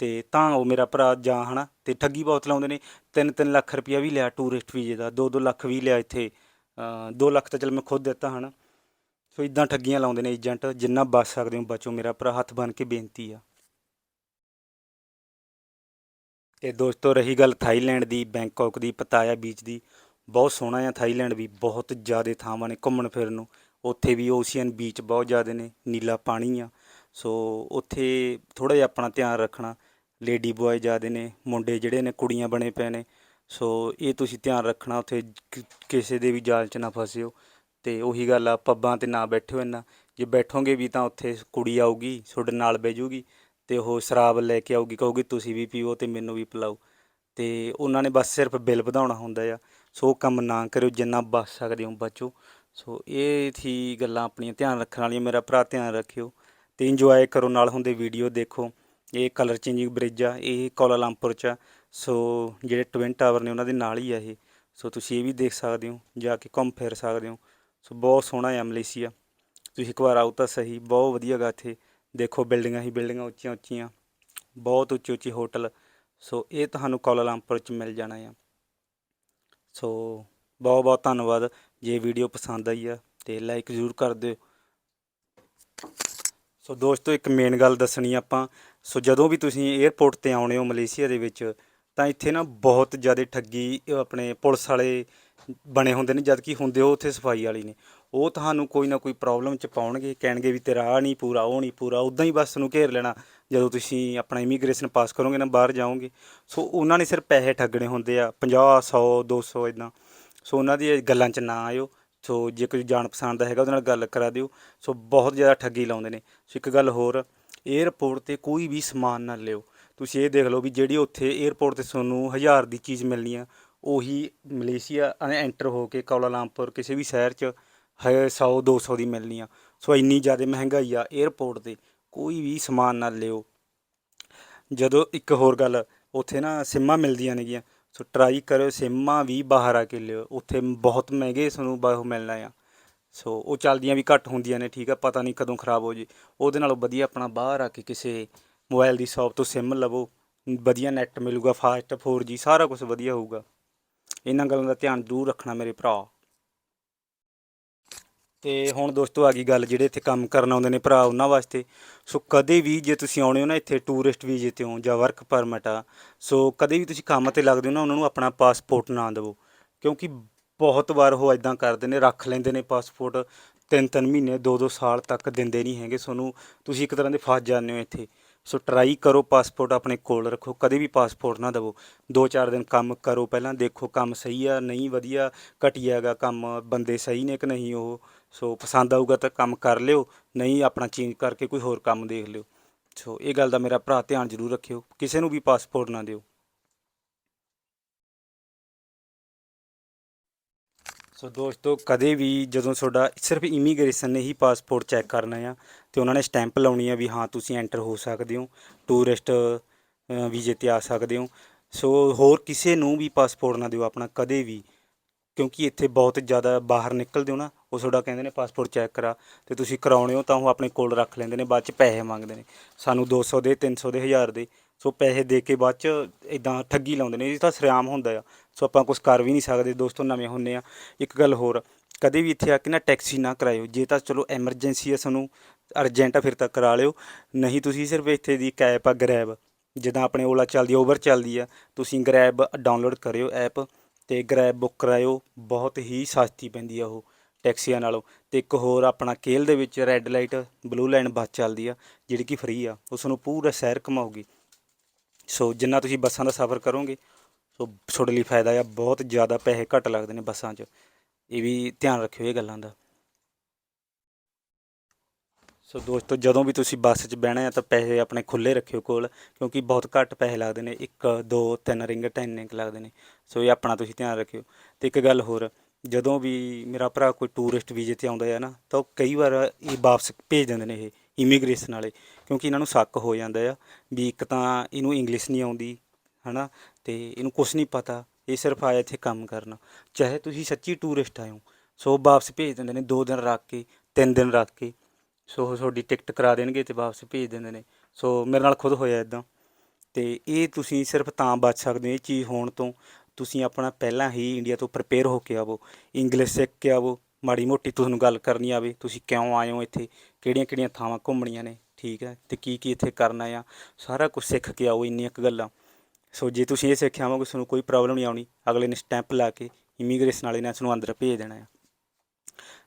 ਤੇ ਤਾਂ ਉਹ ਮੇਰਾ ਭਰਾ ਜਾਂ ਹਨਾ, ਤੇ ਠੱਗੀ ਬਹੁਤ ਲਾਉਂਦੇ ਨੇ। 3-3 ਲੱਖ ਰੁਪਇਆ ਵੀ ਲਿਆ ਟੂਰਿਸਟ ਵੀਜ਼ੇ ਦਾ 2-2 ਲੱਖ ਵੀ ਲਿਆ ਇੱਥੇ। 2 ਲੱਖ ਤਾਂ ਚਲ ਮੈਂ ਖੁਦ ਦਿੱਤਾ ਹਨਾ। ਸੋ ਇਦਾਂ ਠੱਗੀਆਂ ਲਾਉਂਦੇ ਨੇ ਏਜੰਟ ਜਿੰਨਾ ਬਚ ਸਕਦੇ ਹੋ ਬਚੋ। ਮੇਰਾ ਭਰਾ ਹੱਥ ਬਨ ਕੇ ਬੇਨਤੀ ਆ। ਤੇ ਦੋਸਤੋ, ਰਹੀ ਗੱਲ ਥਾਈਲੈਂਡ ਦੀ, ਬੈਂਕਾਕ ਦੀ, ਪਤਾਇਆ ਬੀਚ ਦੀ। ਬਹੁਤ ਸੋਹਣਾ ਆ ਥਾਈਲੈਂਡ ਵੀ, ਬਹੁਤ ਜ਼ਿਆਦਾ ਥਾਵਾਂ ਨੇ ਘੁੰਮਣ ਫਿਰਨ ਨੂੰ। ਉੱਥੇ ਵੀ ਓਸ਼ੀਅਨ ਬੀਚ ਬਹੁਤ ਜ਼ਿਆਦਾ ਨੇ, ਨੀਲਾ ਪਾਣੀ ਆ। ਸੋ ਉੱਥੇ ਥੋੜਾ ਜਿਹਾ ਆਪਣਾ ਧਿਆਨ ਰੱਖਣਾ, ਲੇਡੀ ਬॉय ਜ਼ਿਆਦੇ ਨੇ, ਮੁੰਡੇ ਜਿਹੜੇ ਨੇ ਕੁੜੀਆਂ ਬਣੇ ਪਏ ਨੇ। ਸੋ ਇਹ ਤੁਸੀਂ ਧਿਆਨ ਰੱਖਣਾ ਉੱਥੇ ਕਿਸੇ ਦੇ ਵੀ ਜਾਲ 'ਚ ਨਾ ਫਸਿਓ। ਤੇ ਉਹੀ ਗੱਲ ਆ, ਪੱਬਾਂ ਤੇ ਨਾ ਬੈਠਿਓ ਇੰਨਾ। ਜੇ ਬੈਠੋਗੇ ਵੀ ਤਾਂ ਉੱਥੇ ਕੁੜੀ ਆਊਗੀ, ਤੁਹਾਡੇ ਨਾਲ ਬਹਿ ਜਾਊਗੀ ਤੇ ਉਹ ਸ਼ਰਾਬ ਲੈ ਕੇ ਆਊਗੀ, ਕਹੂਗੀ ਤੁਸੀਂ ਵੀ ਪੀਓ ਤੇ ਮੈਨੂੰ ਵੀ ਪਿਲਾਓ। ਤੇ ਉਹਨਾਂ ਨੇ ਬਸ ਸਿਰਫ ਬਿੱਲ ਵਧਾਉਣਾ ਹੁੰਦਾ ਆ। ਸੋ ਕੰਮ ਨਾ ਕਰਿਓ, ਜਿੰਨਾ ਬਚ ਸਕਦੇ ਹੋ ਬਚੋ। ਸੋ ਇਹ ਥੀ ਗੱਲਾਂ ਆਪਣੀਆਂ ਧਿਆਨ ਰੱਖਣ ਵਾਲੀਆਂ, ਮੇਰਾ ਭਰਾ ਧਿਆਨ ਰੱਖਿਓ ਤੇ ਇੰਜੋਏ ਕਰੋ, ਨਾਲ ਹੁੰਦੇ ਵੀਡੀਓ ਦੇਖੋ। ਇਹ ਕਲਰ ਚੇਂਜਿੰਗ ਬ੍ਰਿਜ ਆ, ਇਹ ਕੋਲਾਲੰਪੁਰ ਚ ਆ। ਸੋ ਜਿਹੜੇ ਟਵਿਨ ਟਾਵਰ ਨੇ ਉਹਨਾਂ ਦੇ ਨਾਲ ਹੀ ਆ ਇਹ। ਸੋ ਤੁਸੀਂ ਇਹ ਵੀ ਦੇਖ ਸਕਦੇ ਹੋ, ਜਾ ਕੇ ਘੁੰਮ ਫਿਰ ਸਕਦੇ ਹੋ। ਸੋ ਬਹੁਤ ਸੋਹਣਾ ਹੈ ਮਲੇਸ਼ੀਆ। ਤੁਸੀਂ ਇੱਕ ਵਾਰ ਆਓ ਤਾਂ ਸਹੀ, ਬਹੁਤ ਵਧੀਆ ਗਾ ਇੱਥੇ। ਦੇਖੋ ਬਿਲਡਿੰਗਾਂ ਹੀ ਬਿਲਡਿੰਗਾਂ ਉੱਚੀਆਂ ਉੱਚੀਆਂ ਬਹੁਤ ਉੱਚੇ ਉੱਚੇ ਹੋਟਲ। ਸੋ ਇਹ ਤੁਹਾਨੂੰ ਕੋਲਾਲੰਪੁਰ ਚ ਮਿਲ ਜਾਣਾ ਆ। ਸੋ ਬਹੁਤ ਬਹੁਤ ਧੰਨਵਾਦ। ਜੇ ਵੀਡੀਓ ਪਸੰਦ ਆਈ ਆ ਤੇ ਲਾਈਕ ਜ਼ਰੂਰ ਕਰ ਦਿਓ। ਸੋ ਦੋਸਤੋ, ਇੱਕ ਮੇਨ ਗੱਲ ਦੱਸਣੀ ਆਪਾਂ। ਸੋ ਜਦੋਂ ਵੀ ਤੁਸੀਂ 에ਅਰਪੋਰਟ ਤੇ ਆਉਣੇ ਹੋ ਮਲੇਸ਼ੀਆ ਦੇ ਵਿੱਚ, ਤਾਂ ਇੱਥੇ ਨਾ ਬਹੁਤ ਜ਼ਿਆਦਾ ਠੱਗੀ ਆਪਣੇ ਪੁਲਿਸ ਵਾਲੇ ਬਣੇ ਹੁੰਦੇ ਨੇ ਜਦ ਕਿ ਹੁੰਦੇ ਉਹ ਉੱਥੇ ਸਫ਼ਾਈ ਵਾਲੀ ਨੇ। ਉਹ ਤੁਹਾਨੂੰ ਕੋਈ ਨਾ ਕੋਈ ਪ੍ਰੋਬਲਮ ਚ ਪਾਉਣਗੇ, ਕਹਿਣਗੇ ਵੀ ਤੇਰਾ ਆ ਨਹੀਂ ਪੂਰਾ, ਉਹ ਨਹੀਂ ਪੂਰਾ ਉਦਾਂ ਹੀ ਬਸ ਨੂੰ ਘੇਰ ਲੈਣਾ। ਜਦੋਂ ਤੁਸੀਂ ਆਪਣਾ ਇਮੀਗ੍ਰੇਸ਼ਨ ਪਾਸ ਕਰੋਗੇ ਨਾ, ਬਾਹਰ ਜਾਓਗੇ। ਸੋ ਉਹਨਾਂ ਨੇ ਸਿਰਫ ਪੈਸੇ ਠੱਗਣੇ ਹੁੰਦੇ ਆ 50 100 200 ਇਦਾਂ ਸੋ ਉਹਨਾਂ ਦੀ ਗੱਲਾਂ 'ਚ ਨਾ ਆਇਓ। ਸੋ ਜੇ ਕੋਈ ਜਾਣ ਪਛਾਣ ਦਾ ਹੈਗਾ, ਉਹਦੇ ਨਾਲ ਗੱਲ ਕਰਾ ਦਿਓ। ਸੋ ਬਹੁਤ ਜ਼ਿਆਦਾ ਠੱਗੀ ਲਾਉਂਦੇ ਨੇ। ਸੋ ਇੱਕ ਗੱਲ ਹੋਰ 에ਅਰਪੋਰਟ ਤੇ ਕੋਈ ਵੀ ਸਮਾਨ ਨਾ ਲਿਓ। ਤੁਸੀਂ ਇਹ ਦੇਖ ਲਓ ਵੀ ਜਿਹੜੀ ਉੱਥੇ 에ਅਰਪੋਰਟ ਤੇ ਤੁਹਾਨੂੰ ਹਜ਼ਾਰ ਦੀ ਚੀਜ਼ ਮਿਲਣੀ ਆ, ਉਹੀ ਮਲੇਸ਼ੀਆ ਐਂਟਰ ਹੋ ਕੇ ਕੌਲਾਲੰਪੁਰ ਕਿਸੇ ਵੀ ਸ਼ਹਿਰ 'ਚ ਹੈ 100 200 ਦੀ ਮਿਲਣੀ ਆ। ਸੋ ਇੰਨੀ ਜ਼ਿਆਦਾ ਮਹਿੰਗਾਈ ਆ 에ਅਰਪੋਰਟ ਤੇ, ਕੋਈ ਵੀ ਸਮਾਨ ਨਾ ਲਿਓ। ਜਦੋਂ ਇੱਕ ਹੋਰ ਗੱਲ, ਉੱਥੇ ਨਾ ਸਿਮਾਂ ਮਿਲਦੀਆਂ ਨੇਗੀਆਂ। ਸੋ ਟਰਾਈ ਕਰਿਓ, ਸਿੰਮਾਂ ਵੀ ਬਾਹਰ ਆ ਕੇ ਲਿਓ। ਉੱਥੇ ਬਹੁਤ ਮਹਿੰਗੇ ਤੁਹਾਨੂੰ ਬਾਹਰ ਮਿਲਣਾ ਆ। ਸੋ ਉਹ ਚੱਲਦੀਆਂ ਵੀ ਘੱਟ ਹੁੰਦੀਆਂ ਨੇ, ਠੀਕ ਆ, ਪਤਾ ਨਹੀਂ ਕਦੋਂ ਖਰਾਬ ਹੋ ਜੇ। ਉਹਦੇ ਨਾਲੋਂ ਵਧੀਆ ਆਪਣਾ ਬਾਹਰ ਆ ਕੇ ਕਿਸੇ ਮੋਬਾਈਲ ਦੀ ਸ਼ਾਪ ਤੋਂ ਸਿਮ ਲਵੋ। ਵਧੀਆ ਨੈਟ ਮਿਲੂਗਾ ਫਾਸਟ 4G ਸਾਰਾ ਕੁਝ ਵਧੀਆ ਹੋਊਗਾ। ਇਹਨਾਂ ਗੱਲਾਂ ਦਾ ਧਿਆਨ ਜ਼ਰੂਰ ਰੱਖਣਾ ਮੇਰੇ ਭਰਾ। ਤੇ ਹੁਣ ਦੋਸਤੋ ਆ ਗਈ ਗੱਲ ਜਿਹੜੇ ਇੱਥੇ ਕੰਮ ਕਰਨ ਆਉਂਦੇ ਨੇ ਭਰਾ ਉਹਨਾਂ ਵਾਸਤੇ। ਸੋ ਕਦੇ ਵੀ ਜੇ ਤੁਸੀਂ ਆਉਣੇ ਹੋ ਨਾ ਇੱਥੇ ਟੂਰਿਸਟ ਵੀਜ਼ੇ ਤੇ ਹੋ ਜਾਂ ਵਰਕ ਪਰਮਿਟ ਆ, ਸੋ ਕਦੇ ਵੀ ਤੁਸੀਂ ਕੰਮ ਤੇ ਲੱਗਦੇ ਹੋ ਨਾ, ਉਹਨਾਂ ਨੂੰ ਆਪਣਾ ਪਾਸਪੋਰਟ ਨਾ ਦਿਵੋ। ਕਿਉਂਕਿ ਬਹੁਤ ਵਾਰ ਉਹ ਇਦਾਂ ਕਰਦੇ ਨੇ, ਰੱਖ ਲੈਂਦੇ ਨੇ ਪਾਸਪੋਰਟ ਤਿੰਨ ਤਿੰਨ ਮਹੀਨੇ ਦੋ ਦੋ ਸਾਲ ਤੱਕ ਦਿੰਦੇ ਨਹੀਂ ਹੈਗੇ। ਤੁਹਾਨੂੰ ਤੁਸੀਂ ਇੱਕ ਤਰ੍ਹਾਂ ਦੇ ਫਸ ਜਾਂਦੇ ਹੋ ਇੱਥੇ। ਸੋ ਟਰਾਈ ਕਰੋ ਪਾਸਪੋਰਟ ਆਪਣੇ ਕੋਲ ਰੱਖੋ, ਕਦੇ ਵੀ ਪਾਸਪੋਰਟ ਨਾ ਦਿਵੋ। ਦੋ ਚਾਰ ਦਿਨ ਕੰਮ ਕਰੋ ਪਹਿਲਾਂ, ਦੇਖੋ ਕੰਮ ਸਹੀ ਆ, ਨਹੀਂ ਵਧੀਆ, ਘਟੀਆ ਹੈਗਾ ਕੰਮ, ਬੰਦੇ ਸਹੀ ਨੇ ਕਿ ਨਹੀਂ ਉਹ। ਸੋ ਪਸੰਦ ਆਊਗਾ ਤਾਂ ਕੰਮ ਕਰ ਲਿਓ, ਨਹੀਂ ਆਪਣਾ ਚੇਂਜ ਕਰਕੇ ਕੋਈ ਹੋਰ ਕੰਮ ਦੇਖ ਲਿਓ। ਸੋ ਇਹ ਗੱਲ ਦਾ ਮੇਰਾ ਭਰਾ ਧਿਆਨ ਜ਼ਰੂਰ ਰੱਖਿਓ, ਕਿਸੇ ਨੂੰ ਵੀ ਪਾਸਪੋਰਟ ਨਾ ਦਿਓ। ਸੋ ਦੋਸਤੋ, ਕਦੇ ਵੀ ਜਦੋਂ ਤੁਹਾਡਾ ਸਿਰਫ ਇਮੀਗ੍ਰੇਸ਼ਨ ਨੇ ਹੀ ਪਾਸਪੋਰਟ ਚੈੱਕ ਕਰਨਾ ਆ, ਤੇ ਉਹਨਾਂ ਨੇ ਸਟੈਂਪ ਲਾਉਣੀ ਆ ਵੀ ਹਾਂ, ਤੁਸੀਂ ਐਂਟਰ ਹੋ ਸਕਦੇ ਹੋ ਟੂਰਿਸਟ ਵੀਜ਼ੇ ਤੇ ਆ ਸਕਦੇ ਹੋ। ਸੋ ਹੋਰ ਕਿਸੇ ਨੂੰ ਵੀ ਪਾਸਪੋਰਟ ਨਾ ਦਿਓ ਆਪਣਾ, ਕਦੇ ਵੀ। ਕਿਉਂਕਿ ਇੱਥੇ ਬਹੁਤ ਜ਼ਿਆਦਾ ਬਾਹਰ ਨਿਕਲਦੇ ਹੋ ਨਾ, ਉਹ ਤੁਹਾਡਾ ਕਹਿੰਦੇ ਨੇ ਪਾਸਪੋਰਟ ਚੈੱਕ ਕਰਾ, ਤੇ ਤੁਸੀਂ ਕਰਾਉਣੇ ਹੋ ਤਾਂ ਉਹ ਆਪਣੇ ਕੋਲ ਰੱਖ ਲੈਂਦੇ ਨੇ, ਬਾਅਦ ਚ ਪੈਸੇ ਮੰਗਦੇ ਨੇ। ਸਾਨੂੰ 200 ਦੇ 300 ਦੇ 1000 ਦੇ। ਸੋ ਪੈਸੇ ਦੇ ਕੇ ਬਾਅਦ ਚ ਇਦਾਂ ਠੱਗੀ ਲਾਉਂਦੇ ਨੇ, ਇਹ ਤਾਂ ਸਰਿਆਮ ਹੁੰਦਾ ਆ। ਸੋ ਆਪਾਂ ਕੁਝ ਕਰ ਵੀ ਨਹੀਂ ਸਕਦੇ, ਦੋਸਤੋ ਨਵੇਂ ਹੁੰਨੇ ਆ। ਇੱਕ ਗੱਲ ਹੋਰ, ਕਦੇ ਵੀ ਇੱਥੇ ਆ ਕੇ ਨਾ ਟੈਕਸੀ ਨਾ ਕਰਾਇਓ। ਜੇ ਤਾਂ ਚਲੋ ਐਮਰਜੈਂਸੀ ਆ ਸਾਨੂੰ, ਅਰਜੈਂਟ ਆ ਫਿਰ ਤਾਂ ਕਰਾ ਲਿਓ। ਨਹੀਂ ਤੁਸੀਂ ਸਿਰਫ ਇੱਥੇ ਦੀ ਕੈਬ ਆ, ਗਰੈਬ। ਜਿੱਦਾਂ ਆਪਣੇ ਓਲਾ ਚੱਲਦੀ ਓਵਰ ਚੱਲਦੀ ਆ, ਤੁਸੀਂ ਗਰੈਬ ਡਾਊਨਲੋਡ ਕਰਿਓ ਐਪ ਤੇ ਗ੍ਰੈਬ ਬੁੱਕ ਕਰਾਇਓ। ਬਹੁਤ ਹੀ ਸਸਤੀ ਪੈਂਦੀ ਆ ਉਹ ਟੈਕਸੀਆਂ ਨਾਲੋਂ। ਤੇ ਇੱਕ ਹੋਰ ਆਪਣਾ ਕੇਲ ਦੇ ਵਿੱਚ red light, blue line bus ਚੱਲਦੀ ਆ, ਜਿਹੜੀ ਕਿ ਫ੍ਰੀ ਆ। ਉਸ ਨੂੰ ਪੂਰਾ ਸ਼ਹਿਰ ਘੁਮਾਊਗੀ। ਸੋ ਜਿੰਨਾ ਤੁਸੀਂ ਬੱਸਾਂ ਦਾ ਸਫ਼ਰ ਕਰੋਗੇ, ਸੋ ਤੁਹਾਡੇ ਲਈ ਫਾਇਦਾ ਆ ਬਹੁਤ ਜ਼ਿਆਦਾ ਪੈਸੇ ਘੱਟ ਲੱਗਦੇ ਨੇ ਬੱਸਾਂ 'ਚ। ਇਹ ਵੀ ਧਿਆਨ ਰੱਖਿਓ ਇਹ ਗੱਲਾਂ ਦਾ। ਸੋ ਦੋਸਤੋ, ਜਦੋਂ ਵੀ ਤੁਸੀਂ ਬੱਸ 'ਚ ਬਹਿਣਾ ਹੈ ਤਾਂ ਪੈਸੇ ਆਪਣੇ ਖੁੱਲੇ ਰੱਖਿਓ ਕੋਲ, ਕਿਉਂਕਿ ਬਹੁਤ ਘੱਟ ਪੈਸੇ ਲੱਗਦੇ ਨੇ। 1 2 3 ਰਿੰਗ ਇੰਨੇ ਕੁ ਲੱਗਦੇ ਨੇ। ਸੋ ਇਹ ਆਪਣਾ ਤੁਸੀਂ ਧਿਆਨ ਰੱਖਿਓ। ਤੇ ਇੱਕ ਗੱਲ ਹੋਰ, ਜਦੋਂ ਵੀ ਮੇਰਾ ਭਰਾ ਕੋਈ ਟੂਰਿਸਟ ਵੀਜ਼ੇ ਤੇ ਆਉਂਦਾ ਹੈ ਨਾ, ਤਾਂ ਉਹ ਕਈ ਵਾਰ ਇਹ ਵਾਪਸ ਭੇਜ ਦਿੰਦੇ ਨੇ ਇਹ। ਇਮੀਗ੍ਰੇਸ਼ਨ ਵਾਲੇ ਕਿਉਂਕਿ ਇਹਨਾਂ ਨੂੰ ਸ਼ੱਕ ਹੋ ਜਾਂਦਾ ਆ ਵੀ ਇੱਕ ਤਾਂ ਇਹਨੂੰ ਇੰਗਲਿਸ਼ ਨਹੀਂ ਆਉਂਦੀ, ਹਨਾ? ਤੇ ਇਹਨੂੰ ਕੁਝ ਨਹੀਂ ਪਤਾ, ਇਹ ਸਿਰਫ ਆਇਆ ਇੱਥੇ ਕੰਮ ਕਰਨਾ। ਚਾਹੇ ਤੁਸੀਂ ਸੱਚੀ ਟੂਰਿਸਟ ਆਏ ਹੋ, ਸੋ ਵਾਪਸ ਭੇਜ ਦਿੰਦੇ ਨੇ 2 ਦਿਨ ਰੱਖ ਕੇ 3 ਦਿਨ ਰੱਖ ਕੇ, ਸੋ ਤੁਹਾਡੀ ਟਿਕਟ ਕਰਾ ਦੇਣਗੇ ਤੇ ਵਾਪਸ ਭੇਜ ਦਿੰਦੇ ਨੇ। ਸੋ ਮੇਰੇ ਨਾਲ ਖੁਦ ਹੋਇਆ ਇਦਾਂ ਤੇ ਇਹ ਤੁਸੀਂ ਸਿਰਫ ਤਾਂ ਬਚ ਸਕਦੇ ਹੋ ਇਹ ਚੀਜ਼ ਹੋਣ ਤੋਂ। ਤੁਸੀਂ ਆਪਣਾ ਪਹਿਲਾਂ ਹੀ ਇੰਡੀਆ ਤੋਂ ਪ੍ਰਪੇਅਰ ਹੋ ਕੇ ਆਵੋ ਇੰਗਲਿਸ਼ ਸਿੱਖ ਕੇ ਆਵੋ, ਮਾੜੀ ਮੋਟੀ ਤੁਹਾਨੂੰ ਗੱਲ ਕਰਨੀ ਆਵੇ, ਤੁਸੀਂ ਕਿਉਂ ਆਏ ਹੋ ਇੱਥੇ? ਕਿਹੜੀਆਂ ਕਿਹੜੀਆਂ ਥਾਵਾਂ ਘੁੰਮਣੀਆਂ ਨੇ, ਠੀਕ ਹੈ, ਤੇ ਕੀ ਕੀ ਇੱਥੇ ਕਰਨਾ ਆ, ਸਾਰਾ ਕੁਝ ਸਿੱਖ ਕੇ ਆਓ ਇੰਨੀਆਂ ਕੁ ਗੱਲਾਂ। ਸੋ ਜੇ ਤੁਸੀਂ ਇਹ ਸਿੱਖਿਆ ਆਵੋਗੇ ਤੁਹਾਨੂੰ ਕੋਈ ਪ੍ਰੋਬਲਮ ਨਹੀਂ ਆਉਣੀ, ਅਗਲੇ ਨੇ ਸਟੈਂਪ ਲਾ ਕੇ ਇਮੀਗ੍ਰੇਸ਼ਨ ਵਾਲੇ ਨੇ ਤੁਹਾਨੂੰ ਅੰਦਰ ਭੇਜ ਦੇਣਾ ਆ।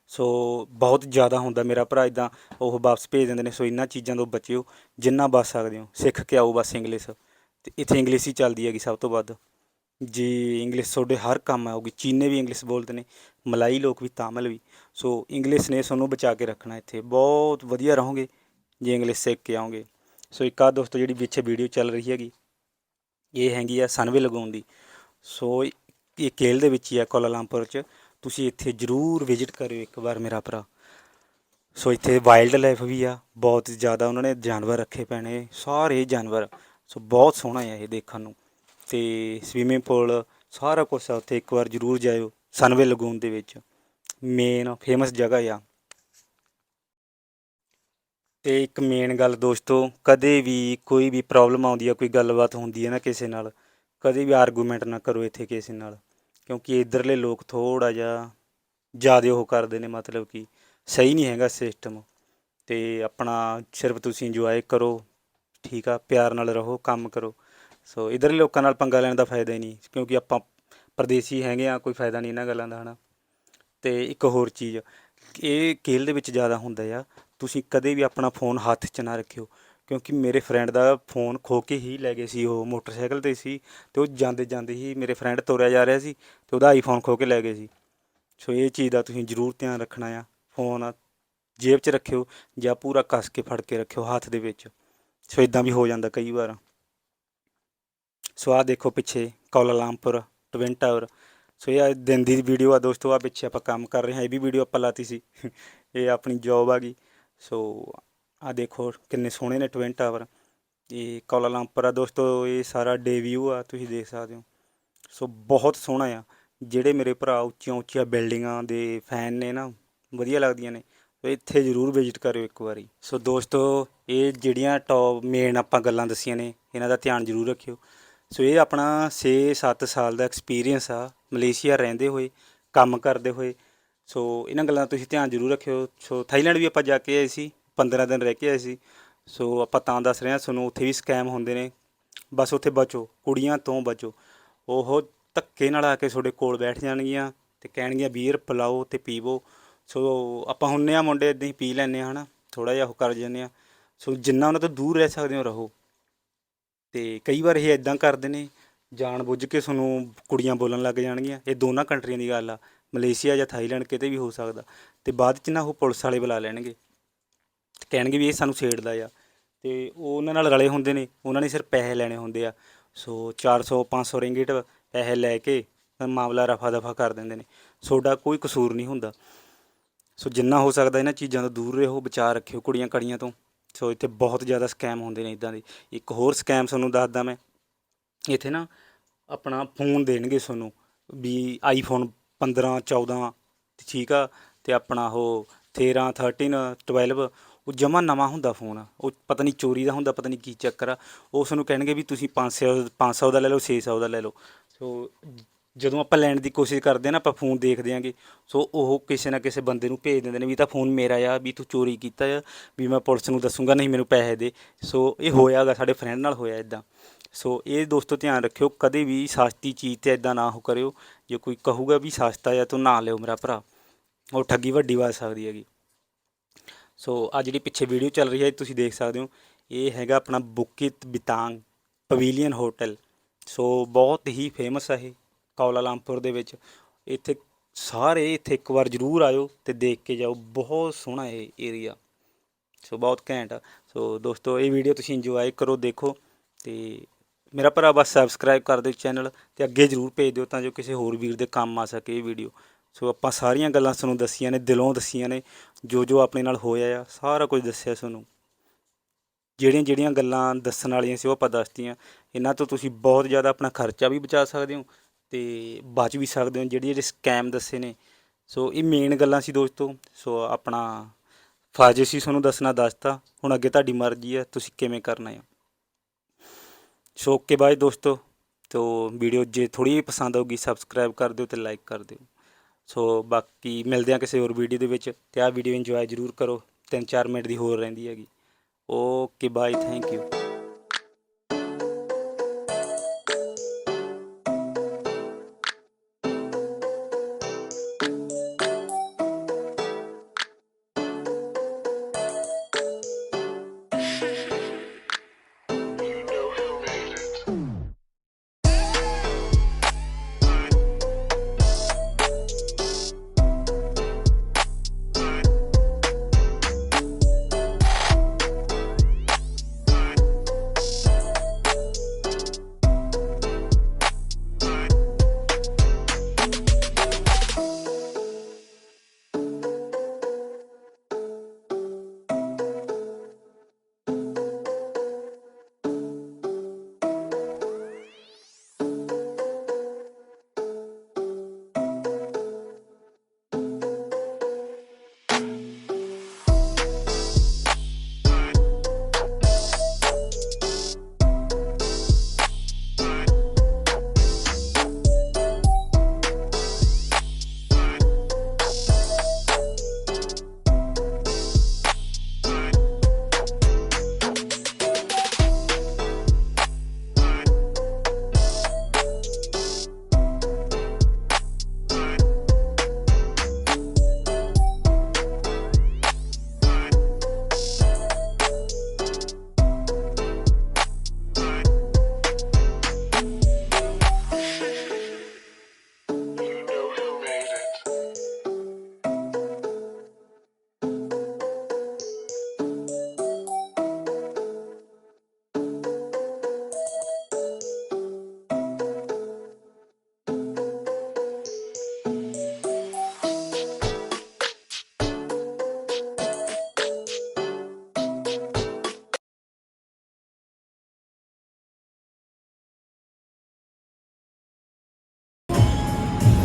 ਸੋ ਬਹੁਤ ਜ਼ਿਆਦਾ ਹੁੰਦਾ ਮੇਰਾ ਭਰਾ ਇਦਾਂ ਉਹ ਵਾਪਸ ਭੇਜ ਦਿੰਦੇ ਨੇ, ਸੋ ਇਹਨਾਂ ਚੀਜ਼ਾਂ ਤੋਂ ਬਚਿਓ, ਜਿੰਨਾ ਬਚ ਸਕਦੇ ਹੋ, ਸਿੱਖ ਕੇ ਆਓ ਬਸ ਇੰਗਲਿਸ਼ ਤੇ ਇੱਥੇ ਇੰਗਲਿਸ਼ ਹੀ ਚੱਲਦੀ ਹੈਗੀ ਸਭ ਤੋਂ ਵੱਧ। ਜੀ ਇੰਗਲਿਸ਼ ਤੁਹਾਡੇ ਹਰ ਕੰਮ ਆਊਗੀ, ਚੀਨੇ ਵੀ ਇੰਗਲਿਸ਼ ਬੋਲਦੇ ਨੇ, ਮਲਾਈ ਲੋਕ ਵੀ ਤਾਮਿਲ ਵੀ। ਸੋ ਇੰਗਲਿਸ਼ ਨੇ ਤੁਹਾਨੂੰ ਬਚਾ ਕੇ ਰੱਖਣਾ ਇੱਥੇ। ਬਹੁਤ ਵਧੀਆ ਰਹੋਗੇ ਜੇ ਇੰਗਲਿਸ਼ ਸਿੱਖ ਕੇ ਆਓਗੇ। ਸੋ ਇੱਕ ਆ ਦੋਸਤੋ ਜਿਹੜੀ ਪਿੱਛੇ ਵੀਡੀਓ ਚੱਲ ਰਹੀ ਹੈਗੀ, ਇਹ ਹੈਗੀ ਆ ਸਨਵੇ ਲਗਾਉਣ ਦੀ। ਸੋ ਇਹ ਕੇਲ ਦੇ ਵਿੱਚ ਹੀ ਆ ਕੋਲਾਲੰਪੁਰ ਚ। ਤੁਸੀਂ ਇੱਥੇ ਜ਼ਰੂਰ ਵਿਜ਼ਿਟ ਕਰਿਓ ਇੱਕ ਵਾਰ ਮੇਰਾ ਭਰਾ। ਸੋ ਇੱਥੇ ਵਾਈਲਡ ਲਾਈਫ ਵੀ ਆ, ਬਹੁਤ ਜ਼ਿਆਦਾ ਉਹਨਾਂ ਨੇ ਜਾਨਵਰ ਰੱਖੇ ਪੈਣੇ, ਸਾਰੇ ਜਾਨਵਰ। ਸੋ ਬਹੁਤ ਸੋਹਣਾ ਹੈ ਇਹ ਦੇਖਣ ਨੂੰ। ਤੇ ਸਵੀਮਿੰਗ ਪੂਲ ਸਾਰਾ ਕੁਝ ਆ ਉੱਥੇ ਇੱਕ ਵਾਰ ਜ਼ਰੂਰ ਜਾਇਓ ਸਨਵੇ ਲਗੂਨ ਦੇ ਵਿੱਚ। ਮੇਨ ਫੇਮਸ ਜਗ੍ਹਾ ਆ। ਤੇ ਇੱਕ ਮੇਨ ਗੱਲ ਦੋਸਤੋ, ਕਦੇ ਵੀ ਕੋਈ ਵੀ ਪ੍ਰੋਬਲਮ ਆਉਂਦੀ ਆ, ਕੋਈ ਗੱਲਬਾਤ ਹੁੰਦੀ ਹੈ ਨਾ ਕਿਸੇ ਨਾਲ, ਕਦੇ ਵੀ ਆਰਗੂਮੈਂਟ ਨਾ ਕਰੋ ਇੱਥੇ ਕਿਸੇ ਨਾਲ, ਕਿਉਂਕਿ ਇਧਰਲੇ ਲੋਕ ਥੋੜਾ ਜਿਹਾ ਜ਼ਿਆਦਾ ਉਹ ਕਰਦੇ ਨੇ, ਮਤਲਬ ਕਿ ਸਹੀ ਨਹੀਂ ਹੈਗਾ ਸਿਸਟਮ ਤੇ ਆਪਣਾ ਸਿਰਫ ਤੁਸੀਂ ਇੰਜੋਏ ਕਰੋ, ਠੀਕ ਆ, ਪਿਆਰ ਨਾਲ ਰਹੋ, ਕੰਮ ਕਰੋ। ਸੋ ਇਧਰਲੇ ਲੋਕਾਂ ਨਾਲ ਪੰਗਾ ਲੈਣ ਦਾ ਫਾਇਦਾ ਹੀ ਨਹੀਂ, ਕਿਉਂਕਿ ਆਪਾਂ ਪਰਦੇਸੀ ਹੈਗੇ ਆ, ਕੋਈ ਫਾਇਦਾ ਨਹੀਂ ਇਹਨਾਂ ਗੱਲਾਂ ਦਾ, ਹਨਾ। ਤੇ ਇੱਕ ਹੋਰ ਚੀਜ਼, ਇਹ ਕੇਲ ਦੇ ਵਿੱਚ ਜ਼ਿਆਦਾ ਹੁੰਦਾ ਆ, ਤੁਸੀਂ ਕਦੇ ਵੀ ਆਪਣਾ ਫੋਨ ਹੱਥ 'ਚ ਨਾ ਰੱਖਿਓ, ਕਿਉਂਕਿ ਮੇਰੇ ਫਰੈਂਡ ਦਾ ਫੋਨ ਖੋ ਕੇ ਹੀ ਲੈ ਗਏ ਸੀ, ਉਹ ਮੋਟਰਸਾਈਕਲ ਤੇ ਸੀ ਤੇ ਉਹ ਜਾਂਦੇ ਜਾਂਦੇ ਹੀ ਮੇਰੇ ਫਰੈਂਡ ਤੁਰਿਆ ਜਾ ਰਿਹਾ ਸੀ ਤੇ ਉਹਦਾ ਆਈਫੋਨ ਖੋ ਕੇ ਲੈ ਗਏ ਸੀ। ਸੋ ਇਹ ਚੀਜ਼ ਦਾ ਤੁਸੀਂ ਜ਼ਰੂਰ ਧਿਆਨ ਰੱਖਣਾ ਆ, ਫੋਨ ਜੇਬ 'ਚ ਰੱਖਿਓ ਜਾਂ ਪੂਰਾ ਕੱਸ ਕੇ ਫੜ ਕੇ ਰੱਖਿਓ ਹੱਥ ਦੇ ਵਿੱਚ। ਸੋ ਇਦਾਂ ਵੀ ਹੋ ਜਾਂਦਾ ਕਈ ਵਾਰ। ਸੋ ਆਹ ਦੇਖੋ ਪਿੱਛੇ ਕੋਲਾਲੰਪੁਰ ਟਵਿਨ ਟਾਵਰ ਸੋ ਇਹ ਅੱਜ ਦਿਨ ਦੀ ਵੀਡੀਓ ਆ ਦੋਸਤੋ, ਆ ਪਿੱਛੇ ਆਪਾਂ ਕੰਮ ਕਰ ਰਹੇ ਹਾਂ, ਇਹ ਵੀ ਵੀਡੀਓ ਆਪਾਂ ਲਾਤੀ ਸੀ। <laughs> ਇਹ ਆਪਣੀ ਜੌਬ ਆ ਗਈ। ਸੋ ਆ ਦੇਖੋ ਕਿੰਨੇ ਸੋਹਣੇ ਨੇ ਟਵਿਨ ਟਾਵਰ ਇਹ ਕੋਲਾਲੰਪੁਰ ਆ ਦੋਸਤੋ, ਇਹ ਸਾਰਾ ਡੇ ਵਿਊ ਆ, ਤੁਸੀਂ ਦੇਖ ਸਕਦੇ ਹੋ। ਸੋ ਬਹੁਤ ਸੋਹਣਾ ਆ। ਜਿਹੜੇ ਮੇਰੇ ਭਰਾ ਉੱਚੀਆਂ ਉੱਚੀਆਂ ਬਿਲਡਿੰਗਾਂ ਦੇ ਫੈਨ ਨੇ ਨਾ, ਵਧੀਆ ਲੱਗਦੀਆਂ ਨੇ, ਸੋ ਇੱਥੇ ਜ਼ਰੂਰ ਵਿਜ਼ਿਟ ਕਰਿਓ ਇੱਕ ਵਾਰੀ। ਸੋ ਦੋਸਤੋ, ਇਹ ਜਿਹੜੀਆਂ ਟੌਪ ਮੇਨ ਆਪਾਂ ਗੱਲਾਂ ਦੱਸੀਆਂ ਨੇ, ਇਹਨਾਂ ਦਾ ਧਿਆਨ ਜ਼ਰੂਰ ਰੱਖਿਓ। ਸੋ ਇਹ ਆਪਣਾ 6-7 ਸਾਲ ਦਾ ਐਕਸਪੀਰੀਅੰਸ ਆ। ਮਲੇਸ਼ੀਆ ਰਹਿੰਦੇ ਹੋਏ, ਕੰਮ ਕਰਦੇ ਹੋਏ, ਸੋ ਇਹਨਾਂ ਗੱਲਾਂ ਦਾ ਤੁਸੀਂ ਧਿਆਨ ਜ਼ਰੂਰ ਰੱਖਿਓ। ਸੋ ਥਾਈਲੈਂਡ ਵੀ ਆਪਾਂ ਜਾ ਕੇ ਆਏ ਸੀ 15 ਦਿਨ ਰਹਿ ਕੇ ਆਏ ਸੀ। ਸੋ ਆਪਾਂ ਤਾਂ ਦੱਸ ਰਹੇ ਹਾਂ, ਤੁਹਾਨੂੰ ਉੱਥੇ ਵੀ ਸਕੈਮ ਹੁੰਦੇ ਨੇ। ਬਸ ਉੱਥੇ ਬਚੋ, ਕੁੜੀਆਂ ਤੋਂ ਬਚੋ। ਉਹ ਧੱਕੇ ਨਾਲ ਆ ਕੇ ਤੁਹਾਡੇ ਕੋਲ ਬੈਠ ਜਾਣਗੀਆਂ ਤੇ ਕਹਿਣਗੀਆਂ, ਬੀਅਰ ਪਿਲਾਓ ਤੇ ਪੀਵੋ। ਸੋ ਆਪਾਂ ਹੁੰਨੇ ਆ ਮੁੰਡੇ ਇਦਾਂ ਹੀ ਪੀ ਲੈਂਦੇ ਆ ਹਨਾ। ਥੋੜਾ ਜਿਹਾ ਉਹ ਕਰ ਜਾਂਦੇ ਆ ਸੋ ਜਿੰਨਾ ਉਹਨਾਂ ਤੋਂ ਦੂਰ ਰਹਿ ਸਕਦੇ ਹੋ, ਰਹੋ। ਤੇ ਕਈ ਵਾਰ ਇਹ ਇਦਾਂ ਕਰਦੇ ਨੇ ਜਾਣ ਬੁੱਝ ਕੇ ਤੁਹਾਨੂੰ ਕੁੜੀਆਂ ਬੋਲਣ ਲੱਗ ਜਾਣਗੀਆਂ। ਇਹ ਦੋਨਾਂ ਕੰਟਰੀਆਂ ਦੀ ਗੱਲ ਆ। ਮਲੇਸ਼ੀਆ ਜਾਂ ਥਾਈਲੈਂਡ ਕਿਤੇ ਵੀ ਹੋ ਸਕਦਾ। ਤੇ ਬਾਅਦ ਚ ਨਾ ਉਹ ਪੁਲਿਸ ਵਾਲੇ ਬੁਲਾ ਲੈਣਗੇ। ਤੇ ਕਹਿਣਗੇ ਵੀ ਇਹ ਸਾਨੂੰ ਛੇੜਦਾ ਆ। ਤੇ ਉਹ ਉਹਨਾਂ ਨਾਲ ਰਲੇ ਹੁੰਦੇ ਨੇ। ਉਹਨਾਂ ਨੇ ਸਿਰਫ ਪੈਸੇ ਲੈਣੇ ਹੁੰਦੇ ਆ। ਸੋ 400 500 ਰਿੰਗਿਟ ਪੈਸੇ ਲੈ ਕੇ ਮਾਮਲਾ ਰਫਾ ਦਫਾ ਕਰ ਦਿੰਦੇ ਨੇ। ਤੁਹਾਡਾ ਕੋਈ ਕਸੂਰ ਨਹੀਂ ਹੁੰਦਾ। ਸੋ ਜਿੰਨਾ ਹੋ ਸਕਦਾ ਇਹਨਾਂ ਚੀਜ਼ਾਂ ਤੋਂ ਦੂਰ ਰਹੋ। ਬਚਾ ਰੱਖਿਓ ਕੁੜੀਆਂ ਕੜੀਆਂ ਤੋਂ। ਸੋ ਇੱਥੇ ਬਹੁਤ ਜ਼ਿਆਦਾ ਸਕੈਮ ਹੁੰਦੇ ਨੇ ਇਦਾਂ ਦੇ। ਇੱਕ ਹੋਰ ਸਕੈਮ ਤੁਹਾਨੂੰ ਦੱਸਦਾ ਮੈਂ। ਇੱਥੇ ਨਾ ਆਪਣਾ ਫੋਨ ਦੇਣਗੇ ਤੁਹਾਨੂੰ ਵੀ ਆਈਫੋਨ 15 14 ਠੀਕ ਆ? ਤੇ ਆਪਣਾ ਉਹ 13 13 12 ਉਹ ਜਮਾ ਨਵਾਂ ਹੁੰਦਾ ਫੋਨ। ਉਹ ਪਤਾ ਨਹੀਂ ਚੋਰੀ ਦਾ ਹੁੰਦਾ, ਪਤਾ ਨਹੀਂ ਕੀ ਚੱਕਰ ਆ। ਉਹ ਤੁਹਾਨੂੰ ਕਹਿਣਗੇ ਵੀ ਤੁਸੀਂ 500 500 ਦਾ ਲੈ ਲਓ 600 ਦਾ ਲੈ ਲਓ। ਸੋ ਜਦੋਂ ਆਪਾਂ ਲੈਣ ਦੀ ਕੋਸ਼ਿਸ਼ ਕਰਦੇ ਆ ਨਾ, ਆਪਾਂ ਫੋਨ ਦੇਖਦੇ ਆਂਗੇ ਸੋ ਉਹ ਕਿਸੇ ਨਾ ਕਿਸੇ ਬੰਦੇ ਨੂੰ ਭੇਜ ਦਿੰਦੇ ਨੇ ਵੀ ਤਾਂ ਫੋਨ ਮੇਰਾ ਆ, ਵੀ ਤੂੰ ਚੋਰੀ ਕੀਤਾ ਆ, ਵੀ ਮੈਂ ਪੁਲਿਸ ਨੂੰ ਦੱਸੂਗਾ, ਨਹੀਂ ਮੈਨੂੰ ਪੈਸੇ ਦੇ। ਸੋ ਇਹ ਹੋਇਆਗਾ ਸਾਡੇ ਫਰੈਂਡ ਨਾਲ ਹੋਇਆ ਇਦਾਂ ਸੋ ਇਹ ਦੋਸਤੋ ਧਿਆਨ ਰੱਖਿਓ, ਕਦੇ ਵੀ ਸਸਤੀ ਚੀਜ਼ ਤੇ ਇਦਾਂ ਨਾ ਹੋ ਕਰਿਓ। ਜੇ ਕੋਈ ਕਹੂਗਾ ਵੀ ਸਸਤਾ ਆ, ਤੂੰ ਨਾ ਲਿਓ ਮੇਰਾ ਭਰਾ। ਉਹ ਠੱਗੀ ਵੱਡੀ ਵੱਜ ਸਕਦੀ ਹੈਗੀ। ਸੋ ਆ ਜਿਹੜੀ ਪਿੱਛੇ ਵੀਡੀਓ ਚੱਲ ਰਹੀ ਹੈ, ਤੁਸੀਂ ਦੇਖ ਸਕਦੇ ਹੋ। ਇਹ ਹੈਗਾ ਆਪਣਾ ਬੁਕਿਤ ਬਿਤਾਂਗ ਪਵੀਲੀਅਨ ਹੋਟਲ ਸੋ ਬਹੁਤ ਹੀ ਫੇਮਸ ਹੈ ਇਹ। ਕੌਲਾਲੰਪੁਰ ਦੇ ਵਿੱਚ। ਇੱਥੇ ਸਾਰੇ ਇੱਥੇ ਇੱਕ ਵਾਰ ਜ਼ਰੂਰ ਆਇਓ ਤੇ ਦੇਖ ਕੇ ਜਾਓ। ਬਹੁਤ ਸੋਹਣਾ ਇਹ ਏਰੀਆ ਸੋ ਬਹੁਤ ਘੈਂਟ ਆ। ਸੋ ਦੋਸਤੋ, ਇਹ ਵੀਡੀਓ ਤੁਸੀਂ ਇੰਜੋਏ ਕਰੋ, ਦੇਖੋ ਤੇ ਮੇਰਾ ਭਰਾ ਬਸ ਸਬਸਕ੍ਰਾਈਬ ਕਰ ਦਿਓ ਚੈਨਲ ਤੇ ਅੱਗੇ ਜ਼ਰੂਰ ਭੇਜ ਦਿਓ ਤਾਂ ਜੋ ਕਿਸੇ ਹੋਰ ਵੀਰ ਦੇ ਕੰਮ ਆ ਸਕੇ ਇਹ ਵੀਡੀਓ ਸੋ ਆਪਾਂ ਸਾਰੀਆਂ ਗੱਲਾਂ ਤੁਹਾਨੂੰ ਦੱਸੀਆਂ ਨੇ, ਦਿਲੋਂ ਦੱਸੀਆਂ ਨੇ, ਜੋ ਜੋ ਆਪਣੇ ਨਾਲ ਹੋਇਆ ਆ, ਸਾਰਾ ਕੁਝ ਦੱਸਿਆ ਤੁਹਾਨੂੰ। ਜਿਹੜੀਆਂ ਜਿਹੜੀਆਂ ਗੱਲਾਂ ਦੱਸਣ ਵਾਲੀਆਂ ਸੀ ਉਹ ਆਪਾਂ ਦੱਸਤੀਆਂ। ਇਹਨਾਂ ਤੋਂ ਤੁਸੀਂ ਬਹੁਤ ਜ਼ਿਆਦਾ ਆਪਣਾ ਖਰਚਾ ਵੀ ਬਚਾ ਸਕਦੇ ਹੋ ਤੇ ਬਚ ਵੀ ਸਕਦੇ ਹੋ ਜਿਹੜੇ ਜਿਹੜੇ ਸਕੈਮ ਦੱਸੇ ਨੇ। ਸੋ ਇਹ ਮੇਨ ਗੱਲਾਂ ਸੀ ਦੋਸਤੋ। ਸੋ ਆਪਣਾ ਫਰਜ਼ ਸੀ ਤੁਹਾਨੂੰ ਦੱਸਣਾ, ਦੱਸਤਾ। ਹੁਣ ਅੱਗੇ ਤੁਹਾਡੀ ਮਰਜ਼ੀ ਹੈ, ਤੁਸੀਂ ਕਿਵੇਂ ਕਰਨਾ ਹੈ। ਸੋ ਓਕੇ ਬਾਏ ਦੋਸਤੋ। ਤੋ ਵੀਡੀਓ ਜੇ ਥੋੜੀ ਪਸੰਦ ਆਊਗੀ ਸਬਸਕ੍ਰਾਈਬ ਕਰ ਦਿਓ ਤੇ ਲਾਈਕ ਕਰ ਦਿਓ। ਸੋ ਬਾਕੀ ਮਿਲਦੇ ਆ ਕਿਸੇ ਹੋਰ ਵੀਡੀਓ ਦੇ ਵਿੱਚ ਤੇ ਆਹ ਵੀਡੀਓ ਇੰਜੋਏ ਜ਼ਰੂਰ ਕਰੋ। 3-4 ਮਿੰਟ ਦੀ ਹੋਰ ਰਹਿੰਦੀ ਹੈਗੀ। Okay bye thank you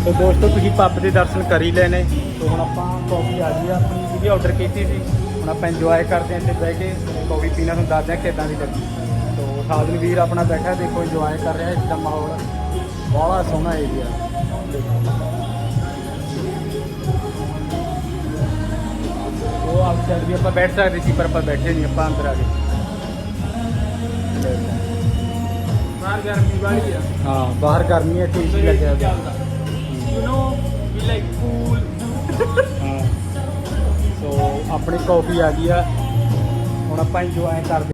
so ਦੋਸਤੋ ਤੁਸੀਂ ਪੱਬ ਦੇ ਦਰਸ਼ਨ ਕਰ ਹੀ ਲਏ ਨੇ। ਸੋ ਹੁਣ ਆਪਾਂ ਕੌਫੀ ਆ ਗਈ ਆ ਆਪਣੀ ਜਿਹੜੀ ਆਰਡਰ ਕੀਤੀ ਸੀ। ਹੁਣ ਆਪਾਂ ਇੰਜੋਏ ਕਰਦੇ ਹਾਂ ਇੱਥੇ ਬਹਿ ਕੇ ਕੌਫੀ ਪੀਣਾ ਤੁਹਾਨੂੰ ਦੱਸਦੇ ਹਾਂ ਕਿੱਦਾਂ ਦੀ ਲੱਗੀ। ਸੋ ਸਾਧਨ ਵੀਰ ਆਪਣਾ ਬੈਠਾ ਦੇਖੋ ਇੰਜੋਏ ਕਰ ਰਿਹਾ ਇਸ ਦਾ ਮਾਹੌਲ। ਬੜਾ ਸੋਹਣਾ ਏਰੀਆ ਉਹ ਆਊਟਸਾਈਡ ਵੀ ਆਪਾਂ ਬੈਠ ਸਕਦੇ ਸੀ ਪਰ ਆਪਾਂ ਬੈਠੇ ਨਹੀਂ ਆਪਾਂ ਅੰਦਰ ਆ ਗਏ। ਬਾਹਰ ਗਰਮੀ ਵਾਲੀ ਆ। ਹਾਂ ਬਾਹਰ ਗਰਮੀ ਹੈ ਠੀਕ ਲੱਗਿਆ। ਹੋਇਆ। ਯੂ نو ਵੀ ਲਾਈਕ ਹਾਂ ਸੋ ਆਪਣੀ ਕਾਫੀ ਆ ਗਈ ਆ ਹੁਣ ਆਪਾਂ ਇੰਜੋਏ ਕਰਦੇ